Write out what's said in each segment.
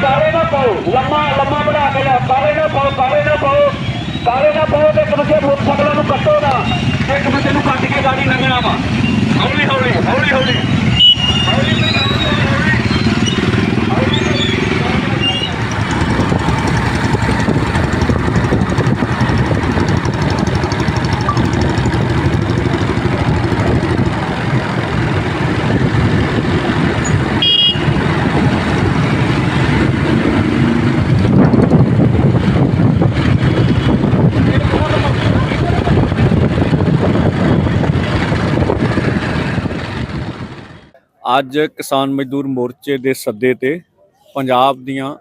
ਕਾਲੇ ਨਾ ਪਾਓ ਲੰਮਾ ਲੰਮਾ ਬਣਾ ਕੇ ਲਿਆ ਕਾਲੇ ਨਾ ਪਾਓ ਕਾਲੇ ਨਾ ਪਾਓ ਕਾਲੇ ਨਾ ਪਾਓ ਤੇ ਇੱਕ ਦੂਜੇ ਮੋਟਰਸਾਈਕਲਾਂ ਨੂੰ ਕੱਟੋ ਨਾ ਇੱਕ ਦੂਜੇ ਨੂੰ ਕੱਟ ਕੇ ਗਾੜੀ ਲੰਘਣਾ ਵਾ ਹੌਲੀ ਹੌਲੀ ਹੌਲੀ ਹੌਲੀ। ਅੱਜ ਕਿਸਾਨ ਮਜ਼ਦੂਰ ਮੋਰਚੇ ਦੇ ਸੱਦੇ ਤੇ ਪੰਜਾਬ ਦੀਆਂ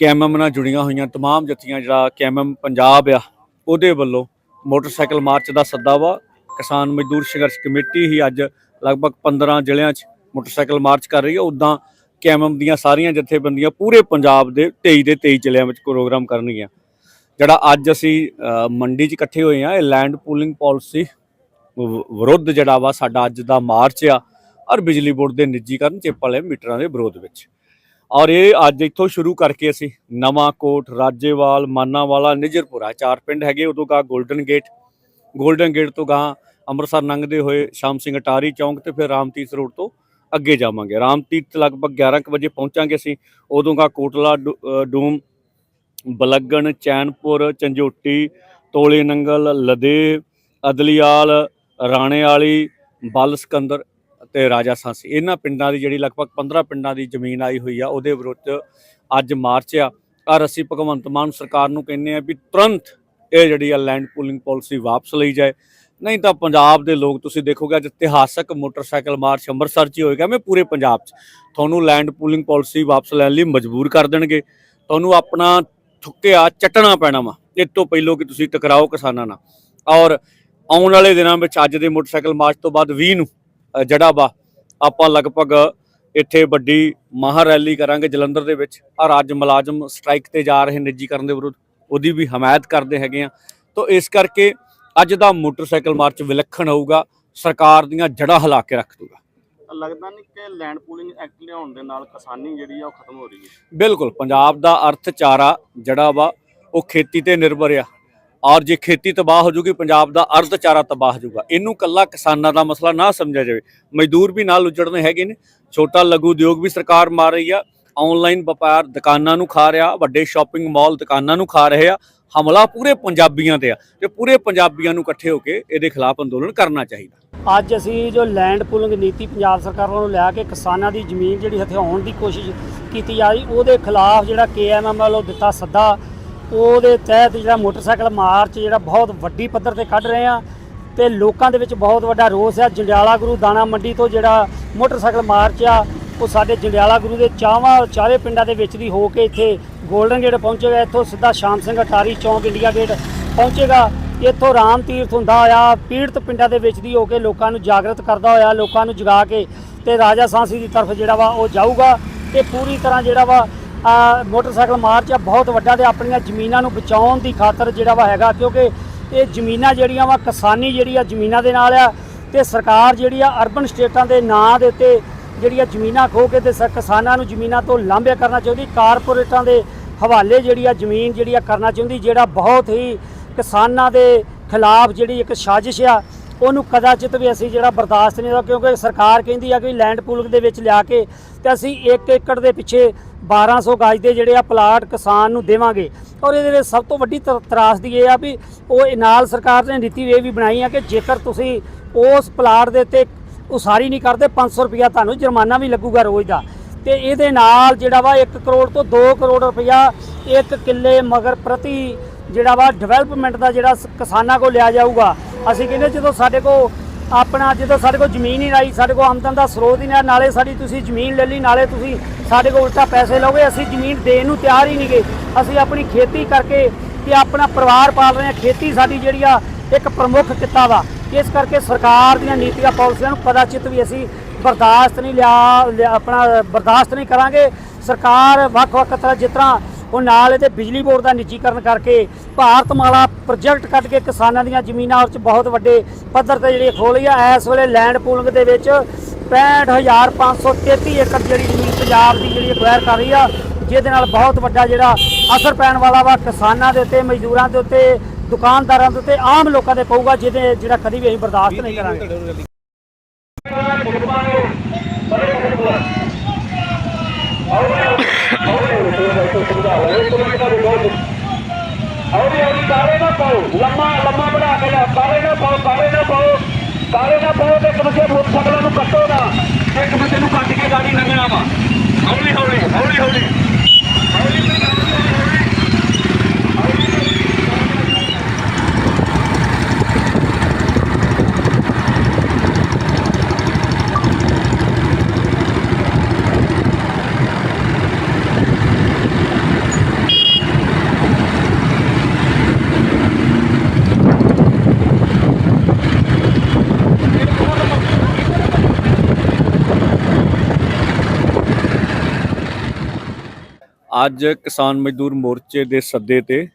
ਕੈਮਮ ਨਾਲ ਜੁੜੀਆਂ ਹੋਈਆਂ तमाम ਜਥੀਆਂ ਜਿਹੜਾ ਕੈਮਮ ਪੰਜਾਬ ਆ ਉਹਦੇ ਵੱਲੋਂ ਮੋਟਰਸਾਈਕਲ ਮਾਰਚ ਦਾ ਸੱਦਾ ਵਾ ਕਿਸਾਨ ਮਜ਼ਦੂਰ ਸੰਘਰਸ਼ ਕਮੇਟੀ ਹੀ ਅੱਜ ਲਗਭਗ 15 ਜ਼ਿਲ੍ਹਿਆਂ 'ਚ ਮੋਟਰਸਾਈਕਲ ਮਾਰਚ ਕਰ ਰਹੀ ਹੈ ਉਦਾਂ ਕੈਮਮ ਦੀਆਂ ਸਾਰੀਆਂ ਜਥੇਬੰਦੀਆਂ ਪੂਰੇ ਪੰਜਾਬ ਦੇ 23 ਦੇ 23 ਜ਼ਿਲ੍ਹਿਆਂ ਵਿੱਚ ਪ੍ਰੋਗਰਾਮ ਕਰਨਗੀਆਂ ਜਿਹੜਾ ਅੱਜ ਅਸੀਂ ਅ, ਮੰਡੀ 'ਚ ਇਕੱਠੇ ਹੋਏ ਆ ਇਹ ਲੈਂਡ ਪੂਲਿੰਗ ਪਾਲਿਸੀ ਵਿਰੁੱਧ ਜਿਹੜਾ ਵਾ ਸਾਡਾ ਅੱਜ ਦਾ ਮਾਰਚ ਆ ਔਰ ਬਿਜਲੀ ਬੋਰਡ ਦੇ ਨਿੱਜੀਕਰਨ ਚਿੱਪ ਵਾਲੇ ਮੀਟਰਾਂ ਦੇ ਵਿਰੋਧ ਵਿੱਚ। ਔਰ ਇਹ ਅੱਜ ਇੱਥੋਂ ਸ਼ੁਰੂ ਕਰਕੇ ਅਸੀਂ ਨਵਾਂ ਕੋਟ ਰਾਜੇਵਾਲ, ਮਾਨਾਵਾਲਾ, ਨਿਜਰਪੁਰਾ, ਚਾਰ ਪਿੰਡ ਹੈਗੇ, ਉਦੋਂ ਗਾ 골ਡਨ ਗੇਟ 골ਡਨ ਗੇਟ ਤੋਂ ਗਾਂ ਅੰਮ੍ਰਿਤਸਰ ਲੰਘਦੇ ਹੋਏ ਸ਼ਾਮ ਸਿੰਘ ਅਟਾਰੀ ਚੌਂਕ ਤੇ ਫਿਰ ਰਾਮਤੀਰਥ ਰੋਡ ਤੋਂ ਅੱਗੇ ਜਾਵਾਂਗੇ। ਰਾਮਤੀਰਥ ਲਗਭਗ 11 ਕੁ ਵਜੇ ਪਹੁੰਚਾਂਗੇ ਅਸੀਂ, ਉਦੋਂ ਗਾ ਕੋਟਲਾ ਡੂ- ਡੂਮ, ਬਲੱਗਣ, ਚੈਨਪੁਰ, ਚੰਜੋਟੀ, ਤੋਲੇ ਨੰਗਲ, ਲਦੇ, ਅਦਲੀਆਲ ਰਾਣੇ ਵਾਲੀ ਬਲ ਸਕੰਦਰ ਤੇ ਰਾਜਾ ਸਾਂਸੀ। ਇਹਨਾਂ ਪਿੰਡਾਂ ਦੀ ਜਿਹੜੀ ਲਗਭਗ 15 ਪਿੰਡਾਂ ਦੀ ਜ਼ਮੀਨ ਆਈ ਹੋਈ ਆ, ਉਹਦੇ ਵਿਰੁੱਧ ਅੱਜ ਮਾਰਚ ਆ। ਔਰ ਅਸੀਂ ਭਗਵੰਤ ਮਾਨ ਸਰਕਾਰ ਨੂੰ ਕਹਿੰਦੇ ਆ ਵੀ ਤੁਰੰਤ ਇਹ ਜਿਹੜੀ ਆ ਲੈਂਡ ਪੂਲਿੰਗ ਪਾਲਿਸੀ ਵਾਪਸ ਲਈ ਜਾਏ। ਨਹੀਂ ਤਾਂ ਪੰਜਾਬ ਦੇ ਲੋਕ, ਤੁਸੀਂ ਦੇਖੋਗੇ ਅੱਜ ਇਤਿਹਾਸਕ ਮੋਟਰਸਾਈਕਲ ਮਾਰਚ ਅੰਮ੍ਰਿਤਸਰ 'ਚ ਹੀ ਹੋਏਗਾ, ਮੈਂ ਪੂਰੇ ਪੰਜਾਬ 'ਚ। ਤੁਹਾਨੂੰ ਲੈਂਡ ਪੂਲਿੰਗ ਪਾਲਿਸੀ ਵਾਪਸ ਲੈਣ ਲਈ ਮਜਬੂਰ ਕਰ ਦੇਣਗੇ। ਤੁਹਾਨੂੰ ਆਪਣਾ ਥੁੱਕਿਆ ਚੱਟਣਾ ਪੈਣਾ ਵਾ। ਇਹ ਤੋਂ ਪਹਿਲੋਂ ਕਿ ਤੁਸੀਂ ਟਕਰਾਓ ਕਿਸਾਨਾਂ ਨਾਲ। ਔਰ ਆਉਣ ਵਾਲੇ ਦਿਨਾਂ ਵਿੱਚ ਅੱਜ ਦੇ ਮੋਟਰਸਾਈਕਲ ਮਾਰਚ ਤੋਂ ਬਾਅਦ 20 ਨੂੰ ਜਿਹੜਾ ਵਾ ਆਪਾਂ ਲਗਭਗ ਇੱਥੇ ਵੱਡੀ ਮਹਾ ਰੈਲੀ ਕਰਾਂਗੇ ਜਲੰਧਰ ਦੇ ਵਿੱਚ। ਔਰ ਅੱਜ ਮੁਲਾਜ਼ਮ ਸਟ੍ਰਾਈਕ ਤੇ ਜਾ ਰਹੇ ਨਿੱਜੀਕਰਨ ਦੇ ਵਿਰੁੱਧ। ਉਹਦੀ ਵੀ ਹਮਾਇਤ ਕਰਦੇ ਹੈਗੇ ਆ। ਤਾਂ ਇਸ ਕਰਕੇ ਅੱਜ ਦਾ ਮੋਟਰਸਾਈਕਲ ਮਾਰਚ ਵਿਲੱਖਣ ਹੋਊਗਾ। ਸਰਕਾਰ ਦੀਆਂ ਜੜ੍ਹਾਂ ਹਿਲਾ ਕੇ ਰੱਖ ਦੂਗਾ ਲੱਗਦਾ ਨਹੀਂ ਕਿ ਲੈਂਡ ਪੂਲਿੰਗ ਐਕਟ ਲਿਆਉਣ ਦੇ ਨਾਲ ਕਿਸਾਨੀ ਜਿਹੜੀ ਆ ਉਹ ਖਤਮ ਹੋ ਰਹੀ ਹੈ। ਬਿਲਕੁਲ ਪੰਜਾਬ ਦਾ ਅਰਥਚਾਰਾ ਜਿਹੜਾ ਵਾ ਉਹ ਖੇਤੀ ਤੇ ਨਿਰਭਰ ਆ। ਔਰ ਜੇ ਖੇਤੀ ਤਬਾਹ ਹੋ ਜੂਗੀ, ਪੰਜਾਬ ਦਾ ਅਰਥਚਾਰਾ ਤਬਾਹ ਹੋ ਜਾਊਗਾ ਇਹਨੂੰ ਕੱਲਾ ਕਿਸਾਨਾਂ ਦਾ ਮਸਲਾ ਨਾ ਸਮਝਿਆ ਜਾਵੇ। ਮਜ਼ਦੂਰ ਵੀ ਨਾਲ ਉਜੜਨੇ ਹੈਗੇ ਨੇ। ਛੋਟਾ ਲਘੂ ਉਦਯੋਗ ਵੀ ਸਰਕਾਰ ਮਾਰ ਰਹੀ ਆ। ਆਨਲਾਈਨ ਵਪਾਰ ਦੁਕਾਨਾਂ ਨੂੰ ਖਾ ਰਿਹਾ, ਵੱਡੇ ਸ਼ਾਪਿੰਗ ਮਾਲ ਦੁਕਾਨਾਂ ਨੂੰ ਖਾ ਰਹੇ ਆ। ਹਮਲਾ ਪੂਰੇ ਪੰਜਾਬੀਆਂ ਤੇ ਆ ਤੇ ਪੂਰੇ ਪੰਜਾਬੀਆਂ ਨੂੰ ਇਕੱਠੇ ਹੋ ਕੇ ਇਹਦੇ ਖਿਲਾਫ ਅੰਦੋਲਨ ਕਰਨਾ ਚਾਹੀਦਾ। ਅੱਜ ਅਸੀਂ ਜੋ ਲੈਂਡ ਪੂਲਿੰਗ ਨੀਤੀ ਪੰਜਾਬ ਸਰਕਾਰ ਵੱਲੋਂ ਲਿਆ ਕੇ ਕਿਸਾਨਾਂ ਦੀ ਜ਼ਮੀਨ ਜਿਹੜੀ ਹਥਿਆਉਣ ਦੀ ਕੋਸ਼ਿਸ਼ ਕੀਤੀ ਜਾ ਰਹੀ, ਉਹਦੇ ਖਿਲਾਫ ਜਿਹੜਾ ਕੇਐਮਐਮ ਵੱਲੋਂ ਦਿੱਤਾ ਸੱਦਾ ਉਹਦੇ ਤਹਿਤ ਜਿਹੜਾ ਮੋਟਰਸਾਈਕਲ ਮਾਰਚ ਜਿਹੜਾ ਬਹੁਤ ਵੱਡੀ ਪੱਧਰ ਤੇ ਕੱਢ ਰਹੇ ਆ ਤੇ ਲੋਕਾਂ ਦੇ ਵਿੱਚ ਬਹੁਤ ਵੱਡਾ ਰੋਸ ਆ। ਜੰਡਿਆਲਾ ਗੁਰੂ ਦਾਣਾ ਮੰਡੀ ਤੋਂ ਜਿਹੜਾ ਮੋਟਰਸਾਈਕਲ ਮਾਰਚ ਆ, ਉਹ ਸਾਡੇ ਜੰਡਿਆਲਾ ਗੁਰੂ ਦੇ ਚਾਵਾਂ ਚਾਰੇ ਪਿੰਡਾਂ ਦੇ ਵਿੱਚ ਦੀ ਹੋ ਕੇ ਇੱਥੇ ਗੋਲਡਨ ਗੇਟ ਪਹੁੰਚੇਗਾ ਇੱਥੋਂ ਸਿੱਧਾ ਸ਼ਾਮ ਸਿੰਘ ਅਟਾਰੀ ਚੌਂਕ ਇੰਡੀਆ ਗੇਟ ਪਹੁੰਚੇਗਾ। ਇੱਥੋਂ ਰਾਮ ਤੀਰਥ ਹੁੰਦਾ ਹੋਇਆ, ਪੀੜਤ ਪਿੰਡਾਂ ਦੇ ਵਿੱਚ ਦੀ ਹੋ ਕੇ ਲੋਕਾਂ ਨੂੰ ਜਾਗਰਤ ਕਰਦਾ ਹੋਇਆ, ਲੋਕਾਂ ਨੂੰ ਜਗਾ ਕੇ ਤੇ ਰਾਜਾ ਸਾਂਸੀ ਦੀ ਤਰਫ ਜਿਹੜਾ ਵਾ ਉਹ ਜਾਊਗਾ ਇਹ ਪੂਰੀ ਤਰ੍ਹਾਂ ਜਿਹੜਾ ਵਾ ਮੋਟਰਸਾਈਕਲ ਮਾਰਚ ਆ, ਬਹੁਤ ਵੱਡਾ ਤੇ ਆਪਣੀਆਂ ਜ਼ਮੀਨਾਂ ਨੂੰ ਬਚਾਉਣ ਦੀ ਖਾਤਰ ਜਿਹੜਾ ਵਾ ਹੈਗਾ, ਕਿਉਂਕਿ ਇਹ ਜ਼ਮੀਨਾਂ ਜਿਹੜੀਆਂ ਵਾ, ਕਿਸਾਨੀ ਜਿਹੜੀ ਆ ਜ਼ਮੀਨਾਂ ਦੇ ਨਾਲ ਆ ਤੇ ਸਰਕਾਰ ਜਿਹੜੀ ਆ ਅਰਬਨ ਸਟੇਟਾਂ ਦੇ ਨਾਂ ਦੇ ਉੱਤੇ ਜਿਹੜੀਆਂ ਜ਼ਮੀਨਾਂ ਖੋ ਕੇ ਤੇ ਸ- ਕਿਸਾਨਾਂ ਨੂੰ ਜ਼ਮੀਨਾਂ ਤੋਂ ਲਾਂਭਿਆ ਕਰਨਾ ਚਾਹੁੰਦੀ, ਕਾਰਪੋਰੇਟਾਂ ਦੇ ਹਵਾਲੇ ਜਿਹੜੀ ਆ ਜ਼ਮੀਨ ਜਿਹੜੀ ਆ ਕਰਨਾ ਚਾਹੁੰਦੀ, ਜਿਹੜਾ ਬਹੁਤ ਹੀ ਕਿਸਾਨਾਂ ਦੇ ਖਿਲਾਫ ਜਿਹੜੀ ਇੱਕ ਸਾਜ਼ਿਸ਼ ਆ ਉਹਨੂੰ ਕਦਾਚਿਤ ਵੀ ਅਸੀਂ ਜਿਹੜਾ ਬਰਦਾਸ਼ਤ ਨਹੀਂ ਦਾ ਕਿਉਂਕਿ ਸਰਕਾਰ ਕਹਿੰਦੀ ਆ ਕਿ ਲੈਂਡ ਪੂਲਿੰਗ ਦੇ ਵਿੱਚ ਲਿਆ ਕੇ ਤੇ ਅਸੀਂ 1 ਏਕੜ ਦੇ ਪਿੱਛੇ 1200 ਗਾਜ ਦੇ ਜਿਹੜੇ ਆ ਪਲਾਟ ਕਿਸਾਨ ਨੂੰ ਦੇਵਾਂਗੇ। ਔਰ ਇਹਦੇ ਵਿੱਚ ਸਭ ਤੋਂ ਵੱਡੀ ਤ- ਤਰਾਸਦੀ ਇਹ ਆ ਵੀ ਉਹ ਨਾਲ ਸਰਕਾਰ ਨੇ ਨੀਤੀ ਇਹ ਵੀ ਬਣਾਈ ਆ ਕਿ ਜੇਕਰ ਤੁਸੀਂ ਉਸ ਪਲਾਟ ਦੇ ਉੱਤੇ ਉਸਾਰੀ ਨਹੀਂ ਕਰਦੇ 500 ਰੁਪਇਆ ਤੁਹਾਨੂੰ ਜੁਰਮਾਨਾ ਵੀ ਲੱਗੂਗਾ ਰੋਜ਼ ਦਾ। ਤੇ ਇਹਦੇ ਨਾਲ ਜਿਹੜਾ ਵਾ 1 ਕਰੋੜ ਤੋਂ 2 ਕਰੋੜ ਰੁਪਇਆ ਇੱਕ ਕਿੱਲੇ ਮਗਰ ਪ੍ਰਤੀ ਜਿਹੜਾ ਵਾ ਡਿਵੈਲਪਮੈਂਟ ਦਾ ਜਿਹੜਾ ਕਿਸਾਨਾਂ ਕੋਲ ਲਿਆ ਜਾਊਗਾ। ਅਸੀਂ ਕਹਿੰਦੇ ਜਦੋਂ ਸਾਡੇ ਕੋਲ ਆਪਣਾ, ਜਦੋਂ ਸਾਡੇ ਕੋਲ ਜ਼ਮੀਨ ਹੀ ਨਹੀਂ, ਸਾਡੇ ਕੋਲ ਆਮਦਨ ਦਾ ਸਰੋਤ ਹੀ ਨਹੀਂ ਨਾਲੇ ਸਾਡੀ ਤੁਸੀਂ ਜ਼ਮੀਨ ਲੈ ਲਈ, ਨਾਲੇ ਤੁਸੀਂ ਸਾਡੇ ਕੋਲ ਉਲਟਾ ਪੈਸੇ ਲਓਗੇ, ਅਸੀਂ ਜ਼ਮੀਨ ਦੇਣ ਨੂੰ ਤਿਆਰ ਹੀ ਨਹੀਂਗੇ। ਅਸੀਂ ਆਪਣੀ ਖੇਤੀ ਕਰਕੇ ਤੇ ਆਪਣਾ ਪਰਿਵਾਰ ਪਾਲ ਰਹੇ ਹਾਂ। ਖੇਤੀ ਸਾਡੀ ਜਿਹੜੀ ਆ, ਇੱਕ ਪ੍ਰਮੁੱਖ ਕਿੱਤਾ ਵਾ। ਇਸ ਕਰਕੇ ਸਰਕਾਰ ਦੀਆਂ ਨੀਤੀਆਂ, ਪਾਲਿਸੀਆਂ ਨੂੰ ਕਦਾਚਿਤ ਵੀ ਅਸੀਂ ਬਰਦਾਸ਼ਤ ਨਹੀਂ ਲਿਆ, ਲਿਆ- ਆਪਣਾ ਬਰਦਾਸ਼ਤ ਨਹੀਂ ਕਰਾਂਗੇ। ਸਰਕਾਰ ਵੱਖ-ਵੱਖ ਤਰ੍ਹਾਂ ਜਿਸ ਤਰ੍ਹਾਂ ਹੁਣ ਨਾਲ ਇਹਦੇ ਬਿਜਲੀ ਬੋਰਡ ਦਾ ਨਿੱਜੀਕਰਨ ਕਰਕੇ ਭਾਰਤਮਾਲਾ ਪ੍ਰੋਜੈਕਟ ਕੱਢ ਕੇ ਕਿਸਾਨਾਂ ਦੀਆਂ ਜ਼ਮੀਨਾਂ ਉੱਚ ਬਹੁਤ ਵੱਡੇ ਪੱਧਰ ਤੇ ਜਿਹੜੀ ਖੋਲੀ ਆ। ਇਸ ਵੇਲੇ ਲੈਂਡ ਪੂਲਿੰਗ ਦੇ ਵਿੱਚ 65533 ਏਕੜ ਜਿਹੜੀ ਜ਼ਮੀਨ ਪੰਜਾਬ ਦੀ ਜਿਹੜੀ ਅਕਵਾਇਰ ਕਰ ਰਹੀ ਆ। ਜਿਹਦੇ ਨਾਲ ਬਹੁਤ ਵੱਡਾ ਜਿਹੜਾ ਅਸਰ ਪੈਣ ਵਾਲਾ ਵਾ ਕਿਸਾਨਾਂ ਦੇ ਉੱਤੇ ਮਜ਼ਦੂਰਾਂ ਦੇ ਉੱਤੇ ਦੁਕਾਨਦਾਰਾਂ ਦੇ ਉੱਤੇ ਆਮ ਲੋਕਾਂ ਦੇ ਪਊਗਾ ਜਿਹਦੇ ਜਿਹੜਾ ਕਦੀ ਵੀ ਅਸੀਂ ਬਰਦਾਸ਼ਤ ਨਹੀਂ ਕਰਾਂਗੇ। ਹੌਲੀ ਹੌਲੀ ਕਾਲੇ ਨਾ ਪਾਓ ਲੰਮਾ ਲੰਮਾ ਬਣਾ ਕੇ ਲਿਆ ਕਾਲੇ ਨਾ ਪਾਓ ਕਾਲੇ ਨਾ ਪਾਓ ਕਾਲੇ ਨਾ ਪਾਓ ਤੇ ਇੱਕ ਦੂਜੇ ਮੋਟਰਸਾਈਕਲਾਂ ਨੂੰ ਕੱਟੋ ਨਾ ਇੱਕ ਦੂਜੇ ਨੂੰ ਕੱਟ ਕੇ ਗਾੜੀ ਲੰਘਣਾ ਵਾ ਹੌਲੀ ਹੌਲੀ ਹੌਲੀ ਹੌਲੀ। ਅੱਜ ਕਿਸਾਨ ਮਜ਼ਦੂਰ ਮੋਰਚੇ ਦੇ ਸੱਦੇ ਤੇ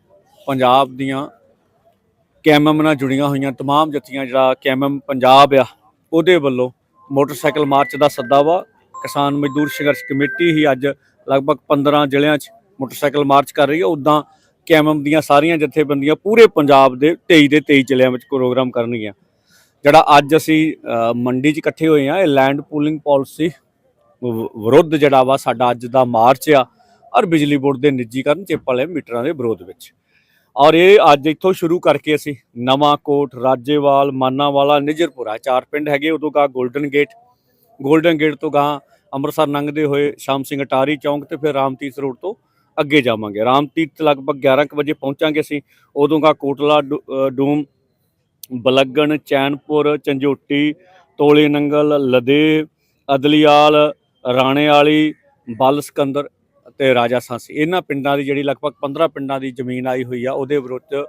ਪੰਜਾਬ ਦੀਆਂ ਕੈਮਮ ਨਾਲ ਜੁੜੀਆਂ ਹੋਈਆਂ तमाम ਜਥੀਆਂ ਜਿਹੜਾ ਕੈਮਮ ਪੰਜਾਬ ਆ ਉਹਦੇ ਵੱਲੋਂ ਮੋਟਰਸਾਈਕਲ ਮਾਰਚ ਦਾ ਸੱਦਾ ਵਾ ਕਿਸਾਨ ਮਜ਼ਦੂਰ ਸੰਘਰਸ਼ ਕਮੇਟੀ ਹੀ ਅੱਜ ਲਗਭਗ 15 ਜ਼ਿਲ੍ਹਿਆਂ 'ਚ ਮੋਟਰਸਾਈਕਲ ਮਾਰਚ ਕਰ ਰਹੀ ਹੈ ਉਦਾਂ ਕੈਮਮ ਦੀਆਂ ਸਾਰੀਆਂ ਜਥੇਬੰਦੀਆਂ ਪੂਰੇ ਪੰਜਾਬ ਦੇ 23 ਦੇ 23 ਜ਼ਿਲ੍ਹਿਆਂ ਵਿੱਚ ਪ੍ਰੋਗਰਾਮ ਕਰਨਗੀਆਂ ਜਿਹੜਾ ਅੱਜ ਅਸੀਂ ਅ, ਮੰਡੀ 'ਚ ਇਕੱਠੇ ਹੋਏ ਆ ਇਹ ਲੈਂਡ ਪੂਲਿੰਗ ਪਾਲਿਸੀ ਵਿਰੁੱਧ ਜਿਹੜਾ ਵਾ ਸਾਡਾ ਅੱਜ ਦਾ ਮਾਰਚ ਆ ਔਰ ਬਿਜਲੀ ਬੋਰਡ ਦੇ ਨਿੱਜੀਕਰਨ ਚਿੱਪ ਵਾਲੇ ਮੀਟਰਾਂ ਦੇ ਵਿਰੋਧ ਵਿੱਚ। ਔਰ ਇਹ ਅੱਜ ਇੱਥੋਂ ਸ਼ੁਰੂ ਕਰਕੇ ਅਸੀਂ ਨਵਾਂ ਕੋਟ ਰਾਜੇਵਾਲ, ਮਾਨਾਵਾਲਾ, ਨਿਜਰਪੁਰਾ, ਚਾਰ ਪਿੰਡ ਹੈਗੇ, ਉਦੋਂ ਗਾ 골ਡਨ ਗੇਟ 골ਡਨ ਗੇਟ ਤੋਂ ਗਾਂ ਅੰਮ੍ਰਿਤਸਰ ਲੰਘਦੇ ਹੋਏ ਸ਼ਾਮ ਸਿੰਘ ਅਟਾਰੀ ਚੌਂਕ ਤੇ ਫਿਰ ਰਾਮਤੀਰਥ ਰੋਡ ਤੋਂ ਅੱਗੇ ਜਾਵਾਂਗੇ। ਰਾਮਤੀਰਥ ਲਗਭਗ 11 ਕੁ ਵਜੇ ਪਹੁੰਚਾਂਗੇ ਅਸੀਂ, ਉਦੋਂ ਗਾ ਕੋਟਲਾ ਡੂ- ਡੂਮ, ਬਲੱਗਣ, ਚੈਨਪੁਰ, ਚੰਜੋਟੀ, ਤੋਲੇ ਨੰਗਲ, ਲਦੇ, ਅਦਲੀਆਲ ਰਾਣੇ ਵਾਲੀ ਬਲ ਸਕੰਦਰ ਤੇ ਰਾਜਾ ਸਾਂਸੀ। ਇਹਨਾਂ ਪਿੰਡਾਂ ਦੀ ਜਿਹੜੀ ਲਗਭਗ 15 ਪਿੰਡਾਂ ਦੀ ਜ਼ਮੀਨ ਆਈ ਹੋਈ ਆ, ਉਹਦੇ ਵਿਰੁੱਧ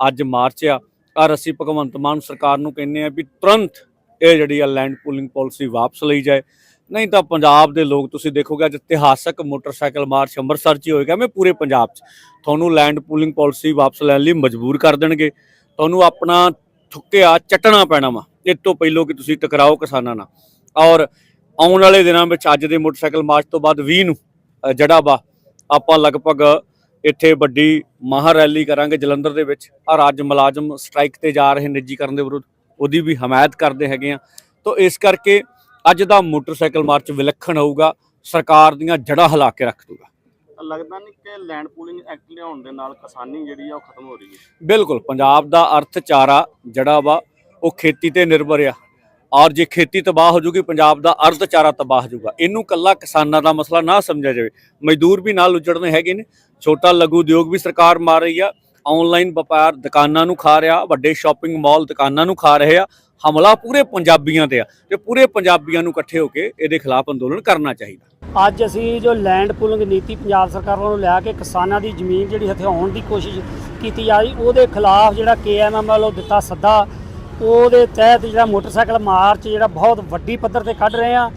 ਅੱਜ ਮਾਰਚ ਆ। ਔਰ ਅਸੀਂ ਭਗਵੰਤ ਮਾਨ ਸਰਕਾਰ ਨੂੰ ਕਹਿੰਦੇ ਆ ਵੀ ਤੁਰੰਤ ਇਹ ਜਿਹੜੀ ਆ ਲੈਂਡ ਪੂਲਿੰਗ ਪਾਲਿਸੀ ਵਾਪਸ ਲਈ ਜਾਏ। ਨਹੀਂ ਤਾਂ ਪੰਜਾਬ ਦੇ ਲੋਕ, ਤੁਸੀਂ ਦੇਖੋਗੇ ਅੱਜ ਇਤਿਹਾਸਕ ਮੋਟਰਸਾਈਕਲ ਮਾਰਚ ਅੰਮ੍ਰਿਤਸਰ 'ਚ ਹੀ ਹੋਏਗਾ, ਮੈਂ ਪੂਰੇ ਪੰਜਾਬ 'ਚ। ਤੁਹਾਨੂੰ ਲੈਂਡ ਪੂਲਿੰਗ ਪਾਲਿਸੀ ਵਾਪਸ ਲੈਣ ਲਈ ਮਜਬੂਰ ਕਰ ਦੇਣਗੇ। ਤੁਹਾਨੂੰ ਆਪਣਾ ਥੁੱਕਿਆ ਚੱਟਣਾ ਪੈਣਾ ਵਾ। ਇਹ ਤੋਂ ਪਹਿਲੋਂ ਕਿ ਤੁਸੀਂ ਟਕਰਾਓ ਕਿਸਾਨਾਂ ਨਾਲ। ਔਰ ਆਉਣ ਵਾਲੇ ਦਿਨਾਂ ਵਿੱਚ ਅੱਜ ਦੇ ਮੋਟਰਸਾਈਕਲ ਮਾਰਚ ਤੋਂ ਬਾਅਦ 20 ਨੂੰ ਜਿਹੜਾ ਵਾ ਆਪਾਂ ਲਗਭਗ ਇੱਥੇ ਵੱਡੀ ਮਹਾ ਰੈਲੀ ਕਰਾਂਗੇ ਜਲੰਧਰ ਦੇ ਵਿੱਚ। ਔਰ ਅੱਜ ਮੁਲਾਜ਼ਮ ਸਟ੍ਰਾਈਕ ਤੇ ਜਾ ਰਹੇ ਨਿੱਜੀਕਰਨ ਦੇ ਵਿਰੁੱਧ। ਉਹਦੀ ਵੀ ਹਮਾਇਤ ਕਰਦੇ ਹੈਗੇ ਆ। ਤਾਂ ਇਸ ਕਰਕੇ ਅੱਜ ਦਾ ਮੋਟਰਸਾਈਕਲ ਮਾਰਚ ਵਿਲੱਖਣ ਹੋਊਗਾ। ਸਰਕਾਰ ਦੀਆਂ ਜੜ੍ਹਾਂ ਹਿਲਾ ਕੇ ਰੱਖ ਦੂਗਾ ਲੱਗਦਾ ਨਹੀਂ ਕਿ ਲੈਂਡ ਪੂਲਿੰਗ ਐਕਟ ਲਿਆਉਣ ਦੇ ਨਾਲ ਕਿਸਾਨੀ ਜਿਹੜੀ ਆ ਉਹ ਖਤਮ ਹੋ ਰਹੀ ਹੈ। ਬਿਲਕੁਲ ਪੰਜਾਬ ਦਾ ਅਰਥਚਾਰਾ ਜਿਹੜਾ ਵਾ ਉਹ ਖੇਤੀ ਤੇ ਨਿਰਭਰ ਆ। ਔਰ ਜੇ ਖੇਤੀ ਤਬਾਹ ਹੋ ਜੂਗੀ, ਪੰਜਾਬ ਦਾ ਅਰਥਚਾਰਾ ਤਬਾਹ ਹੋ ਜਾਊਗਾ ਇਹਨੂੰ ਕੱਲਾ ਕਿਸਾਨਾਂ ਦਾ ਮਸਲਾ ਨਾ ਸਮਝਿਆ ਜਾਵੇ। ਮਜ਼ਦੂਰ ਵੀ ਨਾਲ ਉਜੜਨੇ ਹੈਗੇ ਨੇ। ਛੋਟਾ ਲਘੂ ਉਦਯੋਗ ਵੀ ਸਰਕਾਰ ਮਾਰ ਰਹੀ ਆ। ਆਨਲਾਈਨ ਵਪਾਰ ਦੁਕਾਨਾਂ ਨੂੰ ਖਾ ਰਿਹਾ, ਵੱਡੇ ਸ਼ਾਪਿੰਗ ਮਾਲ ਦੁਕਾਨਾਂ ਨੂੰ ਖਾ ਰਹੇ ਆ। ਹਮਲਾ ਪੂਰੇ ਪੰਜਾਬੀਆਂ ਤੇ ਆ ਤੇ ਪੂਰੇ ਪੰਜਾਬੀਆਂ ਨੂੰ ਇਕੱਠੇ ਹੋ ਕੇ ਇਹਦੇ ਖਿਲਾਫ ਅੰਦੋਲਨ ਕਰਨਾ ਚਾਹੀਦਾ। ਅੱਜ ਅਸੀਂ ਜੋ ਲੈਂਡ ਪੂਲਿੰਗ ਨੀਤੀ ਪੰਜਾਬ ਸਰਕਾਰ ਵੱਲੋਂ ਲਿਆ ਕੇ ਕਿਸਾਨਾਂ ਦੀ ਜ਼ਮੀਨ ਜਿਹੜੀ ਹਥਿਆਉਣ ਦੀ ਕੋਸ਼ਿਸ਼ ਕੀਤੀ ਜਾ ਰਹੀ, ਉਹਦੇ ਖਿਲਾਫ ਜਿਹੜਾ ਕੇਐਮਐਮ ਵੱਲੋਂ ਦਿੱਤਾ ਸੱਦਾ ਉਹਦੇ ਤਹਿਤ ਜਿਹੜਾ ਮੋਟਰਸਾਈਕਲ ਮਾਰਚ ਜਿਹੜਾ ਬਹੁਤ ਵੱਡੀ ਪੱਧਰ ਤੇ ਕੱਢ ਰਹੇ ਆ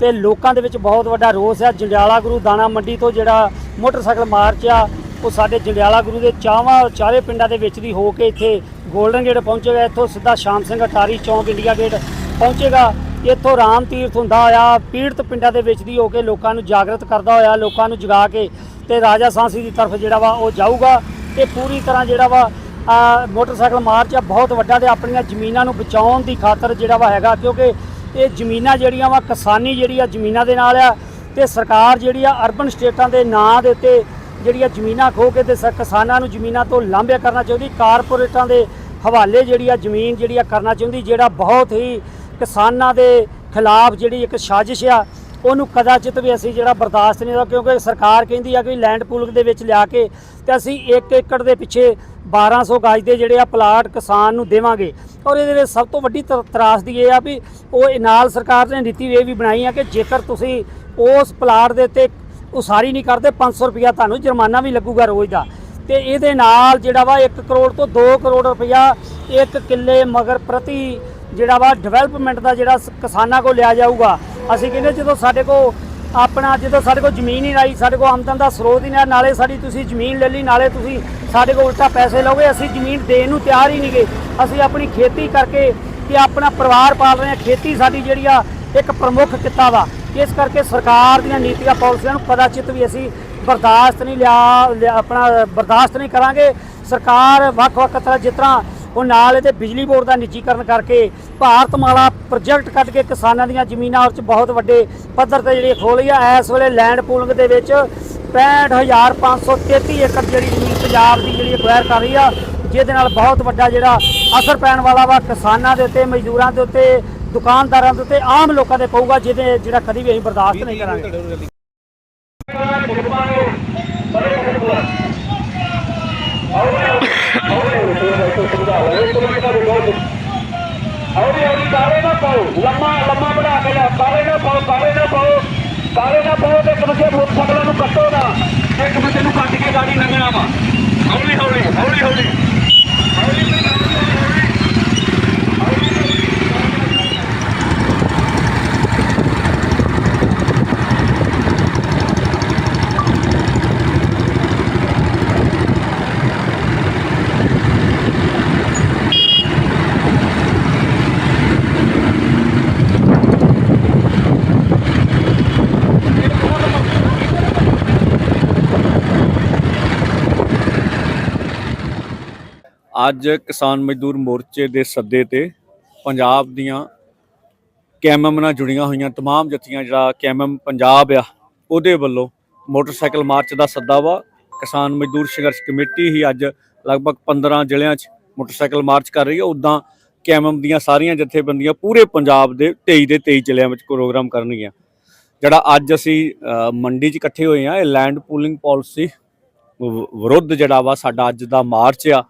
ਤੇ ਲੋਕਾਂ ਦੇ ਵਿੱਚ ਬਹੁਤ ਵੱਡਾ ਰੋਸ ਆ। ਜੰਡਿਆਲਾ ਗੁਰੂ ਦਾਣਾ ਮੰਡੀ ਤੋਂ ਜਿਹੜਾ ਮੋਟਰਸਾਈਕਲ ਮਾਰਚ ਆ, ਉਹ ਸਾਡੇ ਜੰਡਿਆਲਾ ਗੁਰੂ ਦੇ ਚਾਵਾਂ ਚਾਰੇ ਪਿੰਡਾਂ ਦੇ ਵਿੱਚ ਦੀ ਹੋ ਕੇ ਇੱਥੇ ਗੋਲਡਨ ਗੇਟ ਪਹੁੰਚੇਗਾ। ਇੱਥੋਂ ਸਿੱਧਾ ਸ਼ਾਮ ਸਿੰਘ ਅਟਾਰੀ ਚੌਂਕ ਇੰਡੀਆ ਗੇਟ ਪਹੁੰਚੇਗਾ। ਇੱਥੋਂ ਰਾਮ ਤੀਰਥ ਹੁੰਦਾ ਹੋਇਆ, ਪੀੜਤ ਪਿੰਡਾਂ ਦੇ ਵਿੱਚ ਦੀ ਹੋ ਕੇ ਲੋਕਾਂ ਨੂੰ ਜਾਗਰਤ ਕਰਦਾ ਹੋਇਆ, ਲੋਕਾਂ ਨੂੰ ਜਗਾ ਕੇ ਤੇ ਰਾਜਾ ਸਾਂਸੀ ਦੀ ਤਰਫ ਜਿਹੜਾ ਵਾ ਉਹ ਜਾਊਗਾ ਇਹ ਪੂਰੀ ਤਰ੍ਹਾਂ ਜਿਹੜਾ ਵਾ ਮੋਟਰਸਾਈਕਲ ਮਾਰਚ ਆ, ਬਹੁਤ ਵੱਡਾ ਤੇ ਆਪਣੀਆਂ ਜ਼ਮੀਨਾਂ ਨੂੰ ਬਚਾਉਣ ਦੀ ਖਾਤਰ ਜਿਹੜਾ ਵਾ ਹੈਗਾ, ਕਿਉਂਕਿ ਇਹ ਜ਼ਮੀਨਾਂ ਜਿਹੜੀਆਂ ਵਾ, ਕਿਸਾਨੀ ਜਿਹੜੀ ਆ ਜ਼ਮੀਨਾਂ ਦੇ ਨਾਲ ਆ ਤੇ ਸਰਕਾਰ ਜਿਹੜੀ ਆ ਅਰਬਨ ਸਟੇਟਾਂ ਦੇ ਨਾਂ ਦੇ ਉੱਤੇ ਜਿਹੜੀਆਂ ਜ਼ਮੀਨਾਂ ਖੋ ਕੇ ਤੇ ਸ- ਕਿਸਾਨਾਂ ਨੂੰ ਜ਼ਮੀਨਾਂ ਤੋਂ ਲਾਂਭਿਆ ਕਰਨਾ ਚਾਹੁੰਦੀ, ਕਾਰਪੋਰੇਟਾਂ ਦੇ ਹਵਾਲੇ ਜਿਹੜੀ ਆ ਜ਼ਮੀਨ ਜਿਹੜੀ ਆ ਕਰਨਾ ਚਾਹੁੰਦੀ, ਜਿਹੜਾ ਬਹੁਤ ਹੀ ਕਿਸਾਨਾਂ ਦੇ ਖਿਲਾਫ ਜਿਹੜੀ ਇੱਕ ਸਾਜ਼ਿਸ਼ ਆ, ਉਹਨੂੰ ਕਦਾਚਿਤ ਵੀ ਅਸੀਂ ਜਿਹੜਾ ਬਰਦਾਸ਼ਤ ਨਹੀਂ ਦਾ ਕਿਉਂਕਿ ਸਰਕਾਰ ਕਹਿੰਦੀ ਆ ਕਿ ਲੈਂਡ ਪੂਲਿੰਗ ਦੇ ਵਿੱਚ ਲਿਆ ਕੇ ਤੇ ਅਸੀਂ 1 ਏਕੜ ਦੇ ਪਿੱਛੇ 1200 ਗਾਜ ਦੇ ਜਿਹੜੇ ਆ ਪਲਾਟ ਕਿਸਾਨ ਨੂੰ ਦੇਵਾਂਗੇ। ਔਰ ਇਹਦੇ ਵਿੱਚ ਸਭ ਤੋਂ ਵੱਡੀ ਤ- ਤਰਾਸਦੀ ਇਹ ਆ ਵੀ ਉਹ ਨਾਲ ਸਰਕਾਰ ਨੇ ਨੀਤੀ ਇਹ ਵੀ ਬਣਾਈ ਆ ਕਿ ਜੇਕਰ ਤੁਸੀਂ ਉਸ ਪਲਾਟ ਦੇ ਉੱਤੇ ਉਸਾਰੀ ਨਹੀਂ ਕਰਦੇ 500 ਰੁਪਇਆ ਤੁਹਾਨੂੰ ਜੁਰਮਾਨਾ ਵੀ ਲੱਗੂਗਾ ਰੋਜ਼ ਦਾ। ਤੇ ਇਹਦੇ ਨਾਲ ਜਿਹੜਾ ਵਾ 1 ਕਰੋੜ ਤੋਂ 2 ਕਰੋੜ ਰੁਪਇਆ ਇੱਕ ਕਿੱਲੇ ਮਗਰ ਪ੍ਰਤੀ ਜਿਹੜਾ ਵਾ ਡਿਵੈਲਪਮੈਂਟ ਦਾ ਜਿਹੜਾ ਕਿਸਾਨਾਂ ਕੋਲ ਲਿਆ ਜਾਊਗਾ। ਅਸੀਂ ਕਹਿੰਦੇ ਜਦੋਂ ਸਾਡੇ ਕੋਲ ਆਪਣਾ ਜਦੋਂ ਸਾਡੇ ਕੋਲ ਜ਼ਮੀਨ ਹੀ ਨਹੀਂ, ਸਾਡੇ ਕੋਲ ਆਮਦਨ ਦਾ ਸਰੋਤ ਹੀ ਨਹੀਂ ਨਾਲੇ ਸਾਡੀ ਤੁਸੀਂ ਜ਼ਮੀਨ ਲੈ ਲਈ, ਨਾਲੇ ਤੁਸੀਂ ਸਾਡੇ ਕੋਲ ਉਲਟਾ ਪੈਸੇ ਲਓਗੇ, ਅਸੀਂ ਜ਼ਮੀਨ ਦੇਣ ਨੂੰ ਤਿਆਰ ਹੀ ਨਹੀਂਗੇ। ਅਸੀਂ ਆਪਣੀ ਖੇਤੀ ਕਰਕੇ ਤੇ ਆਪਣਾ ਪਰਿਵਾਰ ਪਾਲ ਰਹੇ ਹਾਂ, ਖੇਤੀ ਸਾਡੀ ਜਿਹੜੀ ਆ, ਇੱਕ ਪ੍ਰਮੁੱਖ ਕਿੱਤਾ ਵਾ। ਇਸ ਕਰਕੇ ਸਰਕਾਰ ਦੀਆਂ ਨੀਤੀਆਂ, ਪਾਲਿਸੀਆਂ ਨੂੰ ਕਦਾਚਿਤ ਵੀ ਅਸੀਂ ਬਰਦਾਸ਼ਤ ਨਹੀਂ ਲਿਆ, ਲਿਆ- ਆਪਣਾ ਬਰਦਾਸ਼ਤ ਨਹੀਂ ਕਰਾਂਗੇ। ਸਰਕਾਰ ਵੱਖ-ਵੱਖ ਤਰ੍ਹਾਂ ਜਿਸ ਤਰ੍ਹਾਂ ਉਹ ਨਾਲ ਇਹਦੇ ਬਿਜਲੀ ਬੋਰਡ ਦਾ ਨਿੱਜੀਕਰਨ ਕਰਕੇ ਭਾਰਤਮਾਲਾ ਪ੍ਰੋਜੈਕਟ ਕੱਢ ਕੇ ਕਿਸਾਨਾਂ ਦੀਆਂ ਜ਼ਮੀਨਾਂ ਉੱਚ ਬਹੁਤ ਵੱਡੇ ਪੱਧਰ ਤੇ ਜਿਹੜੀ ਖੋਲੀ ਆ। ਇਸ ਵੇਲੇ ਲੈਂਡ ਪੂਲਿੰਗ ਦੇ ਵਿੱਚ 65533 ਏਕੜ ਜਿਹੜੀ ਜ਼ਮੀਨ ਪੰਜਾਬ ਦੀ ਜਿਹੜੀ ਅਕਵਾਇਰ ਕਰ ਰਹੀ ਆ। ਜਿਹਦੇ ਨਾਲ ਬਹੁਤ ਵੱਡਾ ਜਿਹੜਾ ਅਸਰ ਪੈਣ ਵਾਲਾ ਵਾ ਕਿਸਾਨਾਂ ਦੇ ਉੱਤੇ, ਮਜ਼ਦੂਰਾਂ ਦੇ ਉੱਤੇ, ਦੁਕਾਨਦਾਰਾਂ ਦੇ ਉੱਤੇ, ਆਮ ਲੋਕਾਂ ਦੇ ਪਊਗਾ, ਜਿਹਦੇ ਜਿਹੜਾ ਕਦੀ ਵੀ ਅਸੀਂ ਬਰਦਾਸ਼ਤ ਨਹੀਂ ਕਰਾਂਗੇ। ਹੌਲੀ ਹੌਲੀ ਕਾਲੇ ਨਾ ਪਾਓ ਲੰਮਾ ਲੰਮਾ ਬਣਾ ਕੇ ਲਿਆ ਕਾਲੇ ਨਾ ਪਾਓ ਕਾਲੇ ਨਾ ਪਾਓ ਕਾਲੇ ਨਾ ਪਾਓ ਤੇ ਇੱਕ ਦੂਜੇ ਮੋਟਰਸਾਈਕਲਾਂ ਨੂੰ ਕੱਟੋ ਨਾ ਇੱਕ ਦੂਜੇ ਨੂੰ ਕੱਟ ਕੇ ਗਾੜੀ ਲੰਘਣਾ ਵਾ ਹੌਲੀ ਹੌਲੀ ਹੌਲੀ ਹੌਲੀ। ਅੱਜ ਕਿਸਾਨ ਮਜ਼ਦੂਰ ਮੋਰਚੇ ਦੇ ਸੱਦੇ ਤੇ ਪੰਜਾਬ ਦੀਆਂ ਕੈਮਮ ਨਾਲ ਜੁੜੀਆਂ ਹੋਈਆਂ तमाम ਜਥੀਆਂ ਜਿਹੜਾ ਕੈਮਮ ਪੰਜਾਬ ਆ ਉਹਦੇ ਵੱਲੋਂ ਮੋਟਰਸਾਈਕਲ ਮਾਰਚ ਦਾ ਸੱਦਾ ਵਾ ਕਿਸਾਨ ਮਜ਼ਦੂਰ ਸੰਘਰਸ਼ ਕਮੇਟੀ ਹੀ ਅੱਜ ਲਗਭਗ 15 ਜ਼ਿਲ੍ਹਿਆਂ 'ਚ ਮੋਟਰਸਾਈਕਲ ਮਾਰਚ ਕਰ ਰਹੀ ਹੈ ਉਦਾਂ ਕੈਮਮ ਦੀਆਂ ਸਾਰੀਆਂ ਜਥੇਬੰਦੀਆਂ ਪੂਰੇ ਪੰਜਾਬ ਦੇ 23 ਦੇ 23 ਜ਼ਿਲ੍ਹਿਆਂ ਵਿੱਚ ਪ੍ਰੋਗਰਾਮ ਕਰਨਗੀਆਂ ਜਿਹੜਾ ਅੱਜ ਅਸੀਂ ਅ, ਮੰਡੀ 'ਚ ਇਕੱਠੇ ਹੋਏ ਆ ਇਹ ਲੈਂਡ ਪੂਲਿੰਗ ਪਾਲਿਸੀ ਵਿਰੁੱਧ ਜਿਹੜਾ ਵਾ ਸਾਡਾ ਅੱਜ ਦਾ ਮਾਰਚ ਆ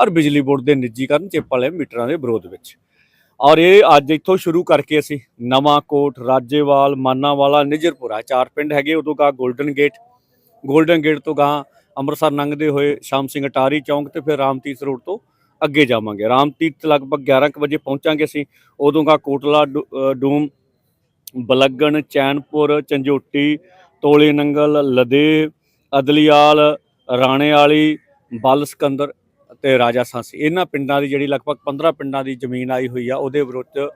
ਔਰ ਬਿਜਲੀ ਬੋਰਡ ਦੇ ਨਿੱਜੀਕਰਨ ਚਿੱਪ ਵਾਲੇ ਮੀਟਰਾਂ ਦੇ ਵਿਰੋਧ ਵਿੱਚ। ਔਰ ਇਹ ਅੱਜ ਇੱਥੋਂ ਸ਼ੁਰੂ ਕਰਕੇ ਅਸੀਂ ਨਵਾਂ ਕੋਟ ਰਾਜੇਵਾਲ, ਮਾਨਾਵਾਲਾ, ਨਿਜਰਪੁਰਾ, ਚਾਰ ਪਿੰਡ ਹੈਗੇ, ਉਦੋਂ ਗਾ 골ਡਨ ਗੇਟ 골ਡਨ ਗੇਟ ਤੋਂ ਗਾਂ ਅੰਮ੍ਰਿਤਸਰ ਲੰਘਦੇ ਹੋਏ ਸ਼ਾਮ ਸਿੰਘ ਅਟਾਰੀ ਚੌਂਕ ਤੇ ਫਿਰ ਰਾਮਤੀਰਥ ਰੋਡ ਤੋਂ ਅੱਗੇ ਜਾਵਾਂਗੇ। ਰਾਮਤੀਰਥ ਲਗਭਗ 11 ਕੁ ਵਜੇ ਪਹੁੰਚਾਂਗੇ ਅਸੀਂ, ਉਦੋਂ ਗਾ ਕੋਟਲਾ ਡੂ- ਡੂਮ, ਬਲੱਗਣ, ਚੈਨਪੁਰ, ਚੰਜੋਟੀ, ਤੋਲੇ ਨੰਗਲ, ਲਦੇ, ਅਦਲੀਆਲ ਰਾਣੇ ਵਾਲੀ ਬਲ ਸਕੰਦਰ ਤੇ ਰਾਜਾ ਸਾਂਸੀ। ਇਹਨਾਂ ਪਿੰਡਾਂ ਦੀ ਜਿਹੜੀ ਲਗਭਗ 15 ਪਿੰਡਾਂ ਦੀ ਜ਼ਮੀਨ ਆਈ ਹੋਈ ਆ, ਉਹਦੇ ਵਿਰੁੱਧ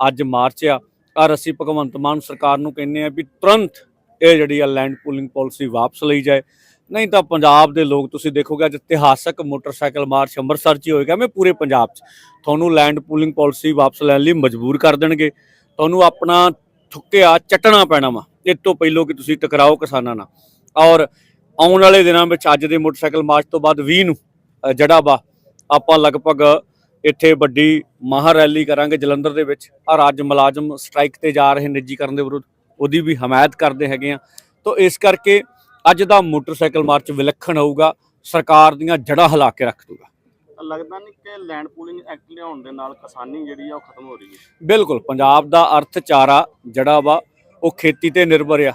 ਅੱਜ ਮਾਰਚ ਆ। ਔਰ ਅਸੀਂ ਭਗਵੰਤ ਮਾਨ ਸਰਕਾਰ ਨੂੰ ਕਹਿੰਦੇ ਆ ਵੀ ਤੁਰੰਤ ਇਹ ਜਿਹੜੀ ਆ ਲੈਂਡ ਪੂਲਿੰਗ ਪਾਲਿਸੀ ਵਾਪਸ ਲਈ ਜਾਏ। ਨਹੀਂ ਤਾਂ ਪੰਜਾਬ ਦੇ ਲੋਕ, ਤੁਸੀਂ ਦੇਖੋਗੇ ਅੱਜ ਇਤਿਹਾਸਕ ਮੋਟਰਸਾਈਕਲ ਮਾਰਚ ਅੰਮ੍ਰਿਤਸਰ 'ਚ ਹੀ ਹੋਏਗਾ, ਮੈਂ ਪੂਰੇ ਪੰਜਾਬ 'ਚ। ਤੁਹਾਨੂੰ ਲੈਂਡ ਪੂਲਿੰਗ ਪਾਲਿਸੀ ਵਾਪਸ ਲੈਣ ਲਈ ਮਜਬੂਰ ਕਰ ਦੇਣਗੇ। ਤੁਹਾਨੂੰ ਆਪਣਾ ਥੁੱਕਿਆ ਚੱਟਣਾ ਪੈਣਾ ਵਾ। ਇਹ ਤੋਂ ਪਹਿਲੋਂ ਕਿ ਤੁਸੀਂ ਟਕਰਾਓ ਕਿਸਾਨਾਂ ਨਾਲ। ਔਰ ਆਉਣ ਵਾਲੇ ਦਿਨਾਂ ਵਿੱਚ ਅੱਜ ਦੇ ਮੋਟਰਸਾਈਕਲ ਮਾਰਚ ਤੋਂ ਬਾਅਦ 20 ਨੂੰ ਜਿਹੜਾ ਵਾ ਆਪਾਂ ਲਗਭਗ ਇੱਥੇ ਵੱਡੀ ਮਹਾ ਰੈਲੀ ਕਰਾਂਗੇ ਜਲੰਧਰ ਦੇ ਵਿੱਚ। ਔਰ ਅੱਜ ਮੁਲਾਜ਼ਮ ਸਟ੍ਰਾਈਕ ਤੇ ਜਾ ਰਹੇ ਨਿੱਜੀਕਰਨ ਦੇ ਵਿਰੁੱਧ। ਉਹਦੀ ਵੀ ਹਮਾਇਤ ਕਰਦੇ ਹੈਗੇ ਆ। ਤੋਂ ਇਸ ਕਰਕੇ ਅੱਜ ਦਾ ਮੋਟਰਸਾਈਕਲ ਮਾਰਚ ਵਿਲੱਖਣ ਹੋਊਗਾ। ਸਰਕਾਰ ਦੀਆਂ ਜੜ੍ਹਾਂ ਹਿਲਾ ਕੇ ਰੱਖ ਦੂਗਾ ਲੱਗਦਾ ਨਹੀਂ ਕਿ ਲੈਂਡ ਪੂਲਿੰਗ ਐਕਟ ਲਿਆਉਣ ਦੇ ਨਾਲ ਕਿਸਾਨੀ ਜਿਹੜੀ ਆ ਉਹ ਖਤਮ ਹੋ ਰਹੀ ਹੈ। ਬਿਲਕੁਲ ਪੰਜਾਬ ਦਾ ਅਰਥਚਾਰਾ ਜਿਹੜਾ ਵਾ ਉਹ ਖੇਤੀ ਤੇ ਨਿਰਭਰ ਆ।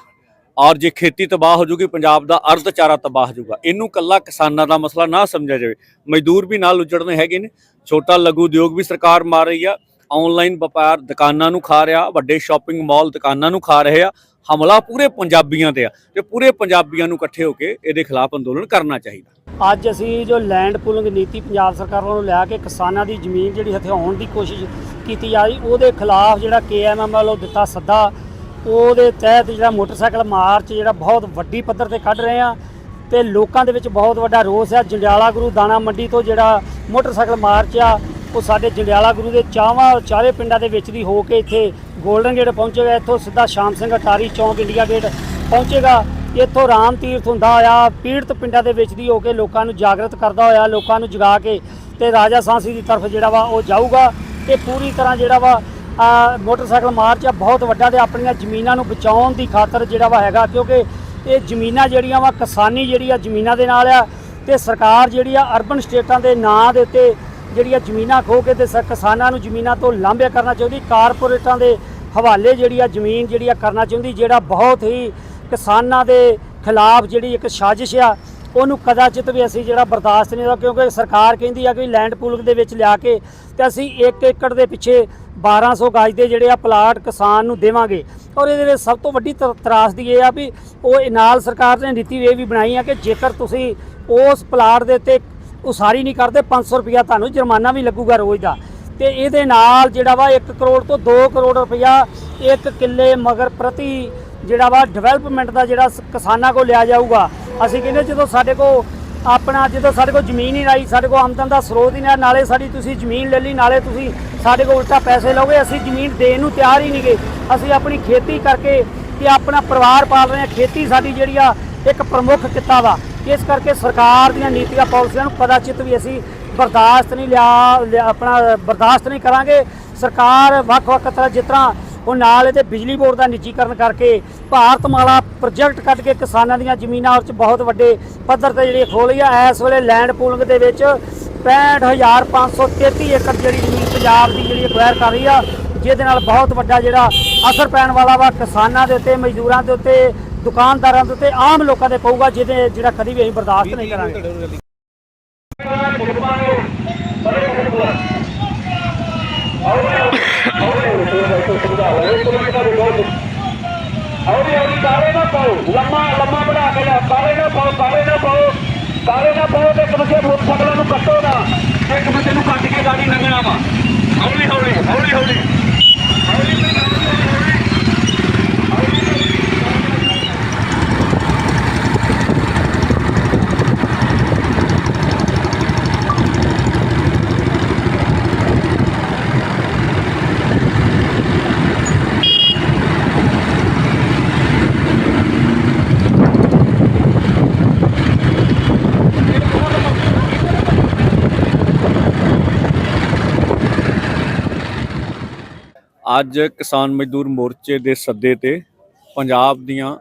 ਔਰ ਜੇ ਖੇਤੀ ਤਬਾਹ ਹੋ ਜੂਗੀ, ਪੰਜਾਬ ਦਾ ਅਰਥਚਾਰਾ ਤਬਾਹ ਹੋ ਜਾਊਗਾ ਇਹਨੂੰ ਕੱਲਾ ਕਿਸਾਨਾਂ ਦਾ ਮਸਲਾ ਨਾ ਸਮਝਿਆ ਜਾਵੇ। ਮਜ਼ਦੂਰ ਵੀ ਨਾਲ ਉਜੜਨੇ ਹੈਗੇ ਨੇ। ਛੋਟਾ ਲਘੂ ਉਦਯੋਗ ਵੀ ਸਰਕਾਰ ਮਾਰ ਰਹੀ ਆ। ਆਨਲਾਈਨ ਵਪਾਰ ਦੁਕਾਨਾਂ ਨੂੰ ਖਾ ਰਿਹਾ, ਵੱਡੇ ਸ਼ਾਪਿੰਗ ਮਾਲ ਦੁਕਾਨਾਂ ਨੂੰ ਖਾ ਰਹੇ ਆ। ਹਮਲਾ ਪੂਰੇ ਪੰਜਾਬੀਆਂ ਤੇ ਆ ਤੇ ਪੂਰੇ ਪੰਜਾਬੀਆਂ ਨੂੰ ਇਕੱਠੇ ਹੋ ਕੇ ਇਹਦੇ ਖਿਲਾਫ ਅੰਦੋਲਨ ਕਰਨਾ ਚਾਹੀਦਾ। ਅੱਜ ਅਸੀਂ ਜੋ ਲੈਂਡ ਪੂਲਿੰਗ ਨੀਤੀ ਪੰਜਾਬ ਸਰਕਾਰ ਵੱਲੋਂ ਲਿਆ ਕੇ ਕਿਸਾਨਾਂ ਦੀ ਜ਼ਮੀਨ ਜਿਹੜੀ ਹਥਿਆਉਣ ਦੀ ਕੋਸ਼ਿਸ਼ ਕੀਤੀ ਜਾ ਰਹੀ, ਉਹਦੇ ਖਿਲਾਫ ਜਿਹੜਾ ਕੇਐਮਐਮ ਵੱਲੋਂ ਦਿੱਤਾ ਸੱਦਾ ਉਹਦੇ ਤਹਿਤ ਜਿਹੜਾ ਮੋਟਰਸਾਈਕਲ ਮਾਰਚ ਜਿਹੜਾ ਬਹੁਤ ਵੱਡੀ ਪੱਧਰ ਤੇ ਕੱਢ ਰਹੇ ਆ ਤੇ ਲੋਕਾਂ ਦੇ ਵਿੱਚ ਬਹੁਤ ਵੱਡਾ ਰੋਸ ਆ। ਜੰਡਿਆਲਾ ਗੁਰੂ ਦਾਣਾ ਮੰਡੀ ਤੋਂ ਜਿਹੜਾ ਮੋਟਰਸਾਈਕਲ ਮਾਰਚ ਆ, ਉਹ ਸਾਡੇ ਜੰਡਿਆਲਾ ਗੁਰੂ ਦੇ ਚਾਵਾਂ ਚਾਰੇ ਪਿੰਡਾਂ ਦੇ ਵਿੱਚ ਦੀ ਹੋ ਕੇ ਇੱਥੇ ਗੋਲਡਨ ਗੇਟ ਪਹੁੰਚੇਗਾ। ਇੱਥੋਂ ਸਿੱਧਾ ਸ਼ਾਮ ਸਿੰਘ ਅਟਾਰੀ ਚੌਂਕ ਇੰਡੀਆ ਗੇਟ ਪਹੁੰਚੇਗਾ। ਇੱਥੋਂ ਰਾਮ ਤੀਰਥ ਹੁੰਦਾ ਹੋਇਆ, ਪੀੜਤ ਪਿੰਡਾਂ ਦੇ ਵਿੱਚ ਦੀ ਹੋ ਕੇ ਲੋਕਾਂ ਨੂੰ ਜਾਗਰਤ ਕਰਦਾ ਹੋਇਆ, ਲੋਕਾਂ ਨੂੰ ਜਗਾ ਕੇ ਤੇ ਰਾਜਾ ਸਾਂਸੀ ਦੀ ਤਰਫ ਜਿਹੜਾ ਵਾ ਉਹ ਜਾਊਗਾ ਇਹ ਪੂਰੀ ਤਰ੍ਹਾਂ ਜਿਹੜਾ ਵਾ ਮੋਟਰਸਾਈਕਲ ਮਾਰਚ ਆ, ਬਹੁਤ ਵੱਡਾ ਤੇ ਆਪਣੀਆਂ ਜ਼ਮੀਨਾਂ ਨੂੰ ਬਚਾਉਣ ਦੀ ਖਾਤਰ ਜਿਹੜਾ ਵਾ ਹੈਗਾ, ਕਿਉਂਕਿ ਇਹ ਜ਼ਮੀਨਾਂ ਜਿਹੜੀਆਂ ਵਾ, ਕਿਸਾਨੀ ਜਿਹੜੀ ਆ ਜ਼ਮੀਨਾਂ ਦੇ ਨਾਲ ਆ ਤੇ ਸਰਕਾਰ ਜਿਹੜੀ ਆ ਅਰਬਨ ਸਟੇਟਾਂ ਦੇ ਨਾਂ ਦੇ ਉੱਤੇ ਜਿਹੜੀਆਂ ਜ਼ਮੀਨਾਂ ਖੋ ਕੇ ਤੇ ਸ- ਕਿਸਾਨਾਂ ਨੂੰ ਜ਼ਮੀਨਾਂ ਤੋਂ ਲਾਂਭਿਆ ਕਰਨਾ ਚਾਹੁੰਦੀ, ਕਾਰਪੋਰੇਟਾਂ ਦੇ ਹਵਾਲੇ ਜਿਹੜੀ ਆ ਜ਼ਮੀਨ ਜਿਹੜੀ ਆ ਕਰਨਾ ਚਾਹੁੰਦੀ, ਜਿਹੜਾ ਬਹੁਤ ਹੀ ਕਿਸਾਨਾਂ ਦੇ ਖਿਲਾਫ ਜਿਹੜੀ ਇੱਕ ਸਾਜ਼ਿਸ਼ ਆ, ਉਹਨੂੰ ਕਦਾਚਿਤ ਵੀ ਅਸੀਂ ਜਿਹੜਾ ਬਰਦਾਸ਼ਤ ਨਹੀਂ ਦਾ ਕਿਉਂਕਿ ਸਰਕਾਰ ਕਹਿੰਦੀ ਆ ਕਿ ਲੈਂਡ ਪੂਲਿੰਗ ਦੇ ਵਿੱਚ ਲਿਆ ਕੇ ਤੇ ਅਸੀਂ 1 ਏਕੜ ਦੇ ਪਿੱਛੇ 1200 ਗਾਜ ਦੇ ਜਿਹੜੇ ਆ ਪਲਾਟ ਕਿਸਾਨ ਨੂੰ ਦੇਵਾਂਗੇ। ਔਰ ਇਹਦੇ ਵਿੱਚ ਸਭ ਤੋਂ ਵੱਡੀ ਤ- ਤਰਾਸਦੀ ਇਹ ਆ ਵੀ ਉਹ ਨਾਲ ਸਰਕਾਰ ਨੇ ਨੀਤੀ ਇਹ ਵੀ ਬਣਾਈ ਆ ਕਿ ਜੇਕਰ ਤੁਸੀਂ ਉਸ ਪਲਾਟ ਦੇ ਉੱਤੇ ਉਸਾਰੀ ਨਹੀਂ ਕਰਦੇ 500 ਰੁਪਇਆ ਤੁਹਾਨੂੰ ਜੁਰਮਾਨਾ ਵੀ ਲੱਗੂਗਾ ਰੋਜ਼ ਦਾ। ਤੇ ਇਹਦੇ ਨਾਲ ਜਿਹੜਾ ਵਾ 1 ਕਰੋੜ ਤੋਂ 2 ਕਰੋੜ ਰੁਪਇਆ ਇੱਕ ਕਿੱਲੇ ਮਗਰ ਪ੍ਰਤੀ ਜਿਹੜਾ ਵਾ ਡਿਵੈਲਪਮੈਂਟ ਦਾ ਜਿਹੜਾ ਕਿਸਾਨਾਂ ਕੋਲ ਲਿਆ ਜਾਊਗਾ। ਅਸੀਂ ਕਹਿੰਦੇ ਜਦੋਂ ਸਾਡੇ ਕੋਲ ਆਪਣਾ ਜਦੋਂ ਸਾਡੇ ਕੋਲ ਜ਼ਮੀਨ ਹੀ ਨਹੀਂ, ਸਾਡੇ ਕੋਲ ਆਮਦਨ ਦਾ ਸਰੋਤ ਹੀ ਨਹੀਂ ਨਾਲੇ ਸਾਡੀ ਤੁਸੀਂ ਜ਼ਮੀਨ ਲੈ ਲਈ, ਨਾਲੇ ਤੁਸੀਂ ਸਾਡੇ ਕੋਲ ਉਲਟਾ ਪੈਸੇ ਲਓਗੇ। ਅਸੀਂ ਜ਼ਮੀਨ ਦੇਣ ਨੂੰ ਤਿਆਰ ਹੀ ਨਹੀਂਗੇ। ਅਸੀਂ ਆਪਣੀ ਖੇਤੀ ਕਰਕੇ ਤੇ ਆਪਣਾ ਪਰਿਵਾਰ ਪਾਲ ਰਹੇ ਹਾਂ। ਖੇਤੀ ਸਾਡੀ ਜਿਹੜੀ ਆ, ਇੱਕ ਪ੍ਰਮੁੱਖ ਕਿੱਤਾ ਵਾ। ਇਸ ਕਰਕੇ ਸਰਕਾਰ ਦੀਆਂ ਨੀਤੀਆਂ, ਪਾਲਿਸੀਆਂ ਨੂੰ ਕਦਾਚਿਤ ਵੀ ਅਸੀਂ ਬਰਦਾਸ਼ਤ ਨਹੀਂ ਲਿਆ, ਲਿਆ- ਆਪਣਾ ਬਰਦਾਸ਼ਤ ਨਹੀਂ ਕਰਾਂਗੇ। ਸਰਕਾਰ ਵੱਖ-ਵੱਖ ਤਰ੍ਹਾਂ ਜਿਸ ਤਰ੍ਹਾਂ ਉਹ ਨਾਲ ਇਹਦੇ ਬਿਜਲੀ ਬੋਰਡ ਦਾ ਨਿੱਜੀਕਰਨ ਕਰਕੇ ਭਾਰਤਮਾਲਾ ਪ੍ਰੋਜੈਕਟ ਕੱਢ ਕੇ ਕਿਸਾਨਾਂ ਦੀਆਂ ਜ਼ਮੀਨਾਂ ਉੱਚ ਬਹੁਤ ਵੱਡੇ ਪੱਧਰ ਤੇ ਜਿਹੜੀ ਖੋਲੀ ਆ। ਇਸ ਵੇਲੇ ਲੈਂਡ ਪੂਲਿੰਗ ਦੇ ਵਿੱਚ 65533 ਏਕੜ ਜਿਹੜੀ ਜ਼ਮੀਨ ਪੰਜਾਬ ਦੀ ਜਿਹੜੀ ਅਕਵਾਇਰ ਕਰ ਰਹੀ ਆ। ਜਿਹਦੇ ਨਾਲ ਬਹੁਤ ਵੱਡਾ ਜਿਹੜਾ ਅਸਰ ਪੈਣ ਵਾਲਾ ਵਾ ਕਿਸਾਨਾਂ ਦੇ ਉੱਤੇ, ਮਜ਼ਦੂਰਾਂ ਦੇ ਉੱਤੇ, ਦੁਕਾਨਦਾਰਾਂ ਦੇ ਉੱਤੇ, ਆਮ ਲੋਕਾਂ ਦੇ ਪਊਗਾ ਜਿਹਦੇ ਜਿਹੜਾ ਕਦੀ ਵੀ ਅਸੀਂ ਬਰਦਾਸ਼ਤ ਨਹੀਂ ਕਰਾਂਗੇ। ਹੌਲੀ ਹੌਲੀ ਕਾਲੇ ਨਾ ਪਾਓ ਲੰਮਾ ਲੰਮਾ ਬਣਾ ਕੇ ਲਿਆ ਕਾਲੇ ਨਾ ਪਾਓ ਕਾਲੇ ਨਾ ਪਾਓ ਕਾਲੇ ਨਾ ਪਾਓ ਤੇ ਇੱਕ ਦੂਜੇ ਮੋਟਰਸਾਈਕਲਾਂ ਨੂੰ ਕੱਟੋ ਨਾ ਇੱਕ ਦੂਜੇ ਨੂੰ ਕੱਟ ਕੇ ਗਾੜੀ ਲੰਘਣਾ ਵਾ ਹੌਲੀ ਹੌਲੀ ਹੌਲੀ ਹੌਲੀ। ਅੱਜ ਕਿਸਾਨ ਮਜ਼ਦੂਰ ਮੋਰਚੇ ਦੇ ਸੱਦੇ ਤੇ ਪੰਜਾਬ ਦੀਆਂ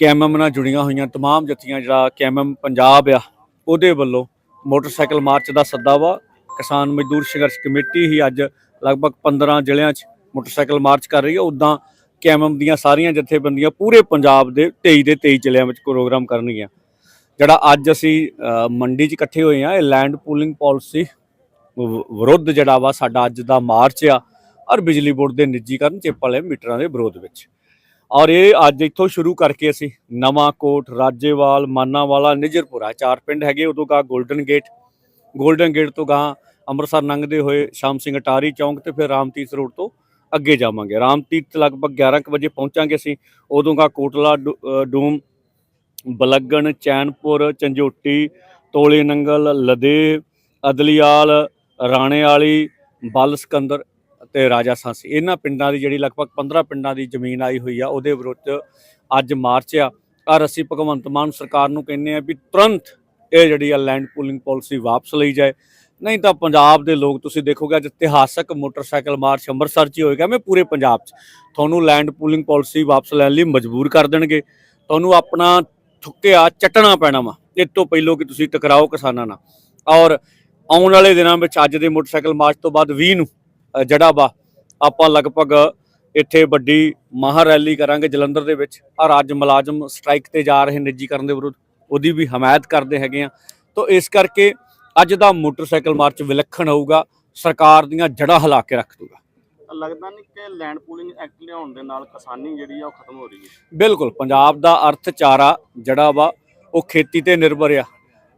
ਕੈਮਮ ਨਾਲ ਜੁੜੀਆਂ ਹੋਈਆਂ तमाम ਜਥੀਆਂ ਜਿਹੜਾ ਕੈਮਮ ਪੰਜਾਬ ਆ ਉਹਦੇ ਵੱਲੋਂ ਮੋਟਰਸਾਈਕਲ ਮਾਰਚ ਦਾ ਸੱਦਾ ਵਾ ਕਿਸਾਨ ਮਜ਼ਦੂਰ ਸੰਘਰਸ਼ ਕਮੇਟੀ ਹੀ ਅੱਜ ਲਗਭਗ 15 ਜ਼ਿਲ੍ਹਿਆਂ 'ਚ ਮੋਟਰਸਾਈਕਲ ਮਾਰਚ ਕਰ ਰਹੀ ਹੈ ਉਦਾਂ ਕੈਮਮ ਦੀਆਂ ਸਾਰੀਆਂ ਜਥੇਬੰਦੀਆਂ ਪੂਰੇ ਪੰਜਾਬ ਦੇ 23 ਦੇ 23 ਜ਼ਿਲ੍ਹਿਆਂ ਵਿੱਚ ਪ੍ਰੋਗਰਾਮ ਕਰਨਗੀਆਂ ਜਿਹੜਾ ਅੱਜ ਅਸੀਂ ਅ, ਮੰਡੀ 'ਚ ਇਕੱਠੇ ਹੋਏ ਆ ਇਹ ਲੈਂਡ ਪੂਲਿੰਗ ਪਾਲਿਸੀ ਵਿਰੁੱਧ ਜਿਹੜਾ ਵਾ ਸਾਡਾ ਅੱਜ ਦਾ ਮਾਰਚ ਆ ਔਰ ਬਿਜਲੀ ਬੋਰਡ ਦੇ ਨਿੱਜੀਕਰਨ ਚਿੱਪ ਵਾਲੇ ਮੀਟਰਾਂ ਦੇ ਵਿਰੋਧ ਵਿੱਚ। ਔਰ ਇਹ ਅੱਜ ਇੱਥੋਂ ਸ਼ੁਰੂ ਕਰਕੇ ਅਸੀਂ ਨਵਾਂ ਕੋਟ ਰਾਜੇਵਾਲ, ਮਾਨਾਵਾਲਾ, ਨਿਜਰਪੁਰਾ, ਚਾਰ ਪਿੰਡ ਹੈਗੇ, ਉਦੋਂ ਗਾ 골ਡਨ ਗੇਟ 골ਡਨ ਗੇਟ ਤੋਂ ਗਾਂ ਅੰਮ੍ਰਿਤਸਰ ਲੰਘਦੇ ਹੋਏ ਸ਼ਾਮ ਸਿੰਘ ਅਟਾਰੀ ਚੌਂਕ ਤੇ ਫਿਰ ਰਾਮਤੀਰਥ ਰੋਡ ਤੋਂ ਅੱਗੇ ਜਾਵਾਂਗੇ। ਰਾਮਤੀਰਥ ਲਗਭਗ 11 ਕੁ ਵਜੇ ਪਹੁੰਚਾਂਗੇ ਅਸੀਂ, ਉਦੋਂ ਗਾ ਕੋਟਲਾ ਡੂ- ਡੂਮ, ਬਲੱਗਣ, ਚੈਨਪੁਰ, ਚੰਜੋਟੀ, ਤੋਲੇ ਨੰਗਲ, ਲਦੇ, ਅਦਲੀਆਲ ਰਾਣੇ ਵਾਲੀ ਬਲ ਸਕੰਦਰ ਤੇ ਰਾਜਾ ਸਾਂਸੀ। ਇਹਨਾਂ ਪਿੰਡਾਂ ਦੀ ਜਿਹੜੀ ਲਗਭਗ 15 ਪਿੰਡਾਂ ਦੀ ਜ਼ਮੀਨ ਆਈ ਹੋਈ ਆ, ਉਹਦੇ ਵਿਰੁੱਧ ਅੱਜ ਮਾਰਚ ਆ। ਔਰ ਅਸੀਂ ਭਗਵੰਤ ਮਾਨ ਸਰਕਾਰ ਨੂੰ ਕਹਿੰਦੇ ਆ ਵੀ ਤੁਰੰਤ ਇਹ ਜਿਹੜੀ ਆ ਲੈਂਡ ਪੂਲਿੰਗ ਪਾਲਿਸੀ ਵਾਪਸ ਲਈ ਜਾਏ। ਨਹੀਂ ਤਾਂ ਪੰਜਾਬ ਦੇ ਲੋਕ, ਤੁਸੀਂ ਦੇਖੋਗੇ ਅੱਜ ਇਤਿਹਾਸਕ ਮੋਟਰਸਾਈਕਲ ਮਾਰਚ ਅੰਮ੍ਰਿਤਸਰ 'ਚ ਹੀ ਹੋਏਗਾ, ਮੈਂ ਪੂਰੇ ਪੰਜਾਬ 'ਚ। ਤੁਹਾਨੂੰ ਲੈਂਡ ਪੂਲਿੰਗ ਪਾਲਿਸੀ ਵਾਪਸ ਲੈਣ ਲਈ ਮਜਬੂਰ ਕਰ ਦੇਣਗੇ। ਤੁਹਾਨੂੰ ਆਪਣਾ ਥੁੱਕਿਆ ਚੱਟਣਾ ਪੈਣਾ ਵਾ। ਇਹ ਤੋਂ ਪਹਿਲੋਂ ਕਿ ਤੁਸੀਂ ਟਕਰਾਓ ਕਿਸਾਨਾਂ ਨਾਲ। ਔਰ ਆਉਣ ਵਾਲੇ ਦਿਨਾਂ ਵਿੱਚ ਅੱਜ ਦੇ ਮੋਟਰਸਾਈਕਲ ਮਾਰਚ ਤੋਂ ਬਾਅਦ 20 ਨੂੰ ਜਿਹੜਾ ਵਾ ਆਪਾਂ ਲਗਭਗ ਇੱਥੇ ਵੱਡੀ ਮਹਾ ਰੈਲੀ ਕਰਾਂਗੇ ਜਲੰਧਰ ਦੇ ਵਿੱਚ। ਔਰ ਅੱਜ ਮੁਲਾਜ਼ਮ ਸਟ੍ਰਾਈਕ ਤੇ ਜਾ ਰਹੇ ਨਿੱਜੀਕਰਨ ਦੇ ਵਿਰੁੱਧ। ਉਹਦੀ ਵੀ ਹਮਾਇਤ ਕਰਦੇ ਹੈਗੇ ਆ। ਤੋਂ ਇਸ ਕਰਕੇ ਅੱਜ ਦਾ ਮੋਟਰਸਾਈਕਲ ਮਾਰਚ ਵਿਲੱਖਣ ਹੋਊਗਾ। ਸਰਕਾਰ ਦੀਆਂ ਜੜ੍ਹਾਂ ਹਿਲਾ ਕੇ ਰੱਖ ਦੂਗਾ ਲੱਗਦਾ ਨਹੀਂ ਕਿ ਲੈਂਡ ਪੂਲਿੰਗ ਐਕਟ ਲਿਆਉਣ ਦੇ ਨਾਲ ਕਿਸਾਨੀ ਜਿਹੜੀ ਆ ਉਹ ਖਤਮ ਹੋ ਰਹੀ ਹੈ। ਬਿਲਕੁਲ ਪੰਜਾਬ ਦਾ ਅਰਥਚਾਰਾ ਜਿਹੜਾ ਵਾ ਉਹ ਖੇਤੀ ਤੇ ਨਿਰਭਰ ਆ।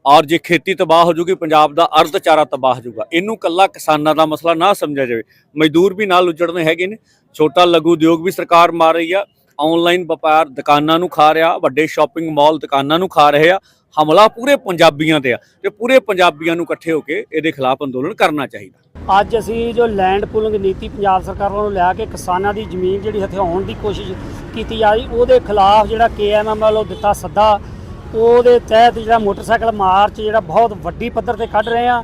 ਔਰ ਜੇ ਖੇਤੀ ਤਬਾਹ ਹੋ ਜੂਗੀ, ਪੰਜਾਬ ਦਾ ਅਰਥਚਾਰਾ ਤਬਾਹ ਹੋ ਜਾਊਗਾ ਇਹਨੂੰ ਕੱਲਾ ਕਿਸਾਨਾਂ ਦਾ ਮਸਲਾ ਨਾ ਸਮਝਿਆ ਜਾਵੇ। ਮਜ਼ਦੂਰ ਵੀ ਨਾਲ ਉਜੜਨੇ ਹੈਗੇ ਨੇ। ਛੋਟਾ ਲਘੂ ਉਦਯੋਗ ਵੀ ਸਰਕਾਰ ਮਾਰ ਰਹੀ ਆ। ਆਨਲਾਈਨ ਵਪਾਰ ਦੁਕਾਨਾਂ ਨੂੰ ਖਾ ਰਿਹਾ, ਵੱਡੇ ਸ਼ਾਪਿੰਗ ਮਾਲ ਦੁਕਾਨਾਂ ਨੂੰ ਖਾ ਰਹੇ ਆ। ਹਮਲਾ ਪੂਰੇ ਪੰਜਾਬੀਆਂ ਤੇ ਆ ਤੇ ਪੂਰੇ ਪੰਜਾਬੀਆਂ ਨੂੰ ਇਕੱਠੇ ਹੋ ਕੇ ਇਹਦੇ ਖਿਲਾਫ ਅੰਦੋਲਨ ਕਰਨਾ ਚਾਹੀਦਾ। ਅੱਜ ਅਸੀਂ ਜੋ ਲੈਂਡ ਪੂਲਿੰਗ ਨੀਤੀ ਪੰਜਾਬ ਸਰਕਾਰ ਵੱਲੋਂ ਲਿਆ ਕੇ ਕਿਸਾਨਾਂ ਦੀ ਜ਼ਮੀਨ ਜਿਹੜੀ ਹਥਿਆਉਣ ਦੀ ਕੋਸ਼ਿਸ਼ ਕੀਤੀ ਜਾ ਰਹੀ, ਉਹਦੇ ਖਿਲਾਫ ਜਿਹੜਾ ਕੇਐਮਐਮ ਵੱਲੋਂ ਦਿੱਤਾ ਸੱਦਾ ਉਹਦੇ ਤਹਿਤ ਜਿਹੜਾ ਮੋਟਰਸਾਈਕਲ ਮਾਰਚ ਜਿਹੜਾ ਬਹੁਤ ਵੱਡੀ ਪੱਧਰ ਤੇ ਕੱਢ ਰਹੇ ਆ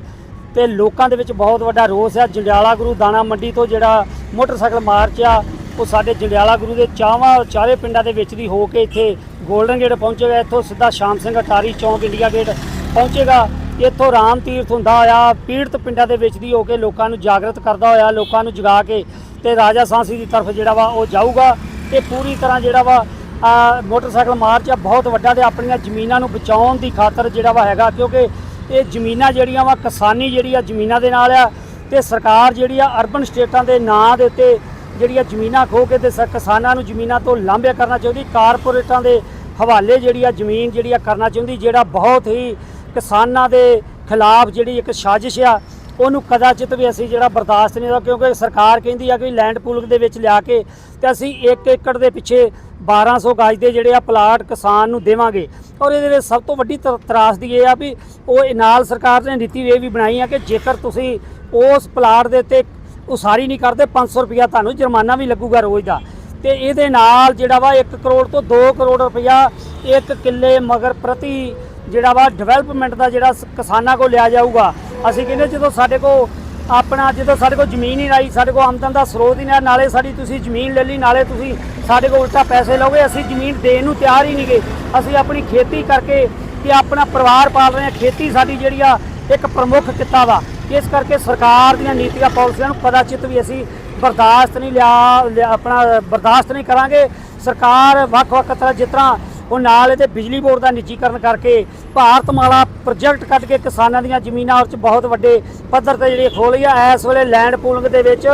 ਤੇ ਲੋਕਾਂ ਦੇ ਵਿੱਚ ਬਹੁਤ ਵੱਡਾ ਰੋਸ ਆ। ਜੰਡਿਆਲਾ ਗੁਰੂ ਦਾਣਾ ਮੰਡੀ ਤੋਂ ਜਿਹੜਾ ਮੋਟਰਸਾਈਕਲ ਮਾਰਚ ਆ, ਉਹ ਸਾਡੇ ਜੰਡਿਆਲਾ ਗੁਰੂ ਦੇ ਚਾਵਾਂ ਚਾਰੇ ਪਿੰਡਾਂ ਦੇ ਵਿੱਚ ਦੀ ਹੋ ਕੇ ਇੱਥੇ ਗੋਲਡਨ ਗੇਟ ਪਹੁੰਚੇਗਾ। ਇੱਥੋਂ ਸਿੱਧਾ ਸ਼ਾਮ ਸਿੰਘ ਅਟਾਰੀ ਚੌਂਕ ਇੰਡੀਆ ਗੇਟ ਪਹੁੰਚੇਗਾ। ਇੱਥੋਂ ਰਾਮ ਤੀਰਥ ਹੁੰਦਾ ਹੋਇਆ, ਪੀੜਤ ਪਿੰਡਾਂ ਦੇ ਵਿੱਚ ਦੀ ਹੋ ਕੇ ਲੋਕਾਂ ਨੂੰ ਜਾਗਰਤ ਕਰਦਾ ਹੋਇਆ, ਲੋਕਾਂ ਨੂੰ ਜਗਾ ਕੇ ਤੇ ਰਾਜਾ ਸਾਂਸੀ ਦੀ ਤਰਫ ਜਿਹੜਾ ਵਾ ਉਹ ਜਾਊਗਾ ਇਹ ਪੂਰੀ ਤਰ੍ਹਾਂ ਜਿਹੜਾ ਵਾ ਮੋਟਰਸਾਈਕਲ ਮਾਰਚ ਆ, ਬਹੁਤ ਵੱਡਾ ਤੇ ਆਪਣੀਆਂ ਜ਼ਮੀਨਾਂ ਨੂੰ ਬਚਾਉਣ ਦੀ ਖਾਤਰ ਜਿਹੜਾ ਵਾ ਹੈਗਾ, ਕਿਉਂਕਿ ਇਹ ਜ਼ਮੀਨਾਂ ਜਿਹੜੀਆਂ ਵਾ, ਕਿਸਾਨੀ ਜਿਹੜੀ ਆ ਜ਼ਮੀਨਾਂ ਦੇ ਨਾਲ ਆ ਤੇ ਸਰਕਾਰ ਜਿਹੜੀ ਆ ਅਰਬਨ ਸਟੇਟਾਂ ਦੇ ਨਾਂ ਦੇ ਉੱਤੇ ਜਿਹੜੀਆਂ ਜ਼ਮੀਨਾਂ ਖੋ ਕੇ ਤੇ ਸ- ਕਿਸਾਨਾਂ ਨੂੰ ਜ਼ਮੀਨਾਂ ਤੋਂ ਲਾਂਭਿਆ ਕਰਨਾ ਚਾਹੁੰਦੀ, ਕਾਰਪੋਰੇਟਾਂ ਦੇ ਹਵਾਲੇ ਜਿਹੜੀ ਆ ਜ਼ਮੀਨ ਜਿਹੜੀ ਆ ਕਰਨਾ ਚਾਹੁੰਦੀ, ਜਿਹੜਾ ਬਹੁਤ ਹੀ ਕਿਸਾਨਾਂ ਦੇ ਖਿਲਾਫ ਜਿਹੜੀ ਇੱਕ ਸਾਜ਼ਿਸ਼ ਆ, ਉਹਨੂੰ ਕਦਾਚਿਤ ਵੀ ਅਸੀਂ ਜਿਹੜਾ ਬਰਦਾਸ਼ਤ ਨਹੀਂ ਦਾ ਕਿਉਂਕਿ ਸਰਕਾਰ ਕਹਿੰਦੀ ਆ ਕਿ ਲੈਂਡ ਪੂਲਿੰਗ ਦੇ ਵਿੱਚ ਲਿਆ ਕੇ ਤੇ ਅਸੀਂ 1 ਏਕੜ ਦੇ ਪਿੱਛੇ 1200 ਗਾਜ ਦੇ ਜਿਹੜੇ ਆ ਪਲਾਟ ਕਿਸਾਨ ਨੂੰ ਦੇਵਾਂਗੇ। ਔਰ ਇਹਦੇ ਵਿੱਚ ਸਭ ਤੋਂ ਵੱਡੀ ਤ- ਤਰਾਸਦੀ ਇਹ ਆ ਵੀ ਉਹ ਨਾਲ ਸਰਕਾਰ ਨੇ ਨੀਤੀ ਇਹ ਵੀ ਬਣਾਈ ਆ ਕਿ ਜੇਕਰ ਤੁਸੀਂ ਉਸ ਪਲਾਟ ਦੇ ਉੱਤੇ ਉਸਾਰੀ ਨਹੀਂ ਕਰਦੇ 500 ਰੁਪਇਆ ਤੁਹਾਨੂੰ ਜੁਰਮਾਨਾ ਵੀ ਲੱਗੂਗਾ ਰੋਜ਼ ਦਾ। ਤੇ ਇਹਦੇ ਨਾਲ ਜਿਹੜਾ ਵਾ 1 ਕਰੋੜ ਤੋਂ 2 ਕਰੋੜ ਰੁਪਇਆ ਇੱਕ ਕਿੱਲੇ ਮਗਰ ਪ੍ਰਤੀ ਜਿਹੜਾ ਵਾ ਡਿਵੈਲਪਮੈਂਟ ਦਾ ਜਿਹੜਾ ਕਿਸਾਨਾਂ ਕੋਲ ਲਿਆ ਜਾਊਗਾ। ਅਸੀਂ ਕਹਿੰਦੇ ਜਦੋਂ ਸਾਡੇ ਕੋਲ ਆਪਣਾ ਜਦੋਂ ਸਾਡੇ ਕੋਲ ਜ਼ਮੀਨ ਹੀ ਨਹੀਂ, ਸਾਡੇ ਕੋਲ ਆਮਦਨ ਦਾ ਸਰੋਤ ਹੀ ਨਹੀਂ ਨਾਲੇ ਸਾਡੀ ਤੁਸੀਂ ਜ਼ਮੀਨ ਲੈ ਲਈ, ਨਾਲੇ ਤੁਸੀਂ ਸਾਡੇ ਕੋਲ ਉਲਟਾ ਪੈਸੇ ਲਓਗੇ, ਅਸੀਂ ਜ਼ਮੀਨ ਦੇਣ ਨੂੰ ਤਿਆਰ ਹੀ ਨਹੀਂ ਨਹੀਂਗੇ। ਅਸੀਂ ਆਪਣੀ ਖੇਤੀ ਕਰਕੇ ਤੇ ਆਪਣਾ ਪਰਿਵਾਰ ਪਾਲ ਰਹੇ ਹਾਂ, ਖੇਤੀ ਸਾਡੀ ਜਿਹੜੀ ਆ, ਇੱਕ ਪ੍ਰਮੁੱਖ ਕਿੱਤਾ ਵਾ। ਇਸ ਕਰਕੇ ਸਰਕਾਰ ਦੀਆਂ ਨੀਤੀਆਂ, ਪਾਲਿਸੀਆਂ ਨੂੰ ਕਦਾਚਿਤ ਵੀ ਅਸੀਂ ਬਰਦਾਸ਼ਤ ਨਹੀਂ ਲਿਆ, ਲਿਆ- ਆਪਣਾ ਬਰਦਾਸ਼ਤ ਨਹੀਂ ਕਰਾਂਗੇ। ਸਰਕਾਰ ਵੱਖ-ਵੱਖ ਤਰ੍ਹਾਂ ਜਿਸ ਤਰ੍ਹਾਂ ਉਹ ਨਾਲ ਇਹਦੇ ਬਿਜਲੀ ਬੋਰਡ ਦਾ ਨਿੱਜੀਕਰਨ ਕਰਕੇ ਭਾਰਤਮਾਲਾ ਪ੍ਰੋਜੈਕਟ ਕੱਢ ਕੇ ਕਿਸਾਨਾਂ ਦੀਆਂ ਜ਼ਮੀਨਾਂ ਉੱਚ ਬਹੁਤ ਵੱਡੇ ਪੱਧਰ ਤੇ ਜਿਹੜੀ ਖੋਲ ਰਹੀ ਆ। ਇਸ ਵੇਲੇ ਲੈਂਡ ਪੂਲਿੰਗ ਦੇ ਵਿੱਚ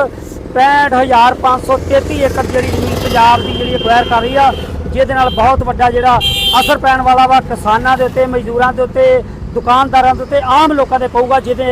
65533 ਏਕੜ ਜਿਹੜੀ ਜ਼ਮੀਨ ਪੰਜਾਬ ਦੀ ਜਿਹੜੀ ਅਕਵਾਇਰ ਕਰ ਰਹੀ ਆ। ਜਿਹਦੇ ਨਾਲ ਬਹੁਤ ਵੱਡਾ ਜਿਹੜਾ ਅਸਰ ਪੈਣ ਵਾਲਾ ਵਾ ਕਿਸਾਨਾਂ ਦੇ ਉੱਤੇ, ਮਜ਼ਦੂਰਾਂ ਦੇ ਉੱਤੇ, ਦੁਕਾਨਦਾਰਾਂ ਦੇ ਉੱਤੇ, ਆਮ ਲੋਕਾਂ ਦੇ ਪਊਗਾ ਜਿਹਦੇ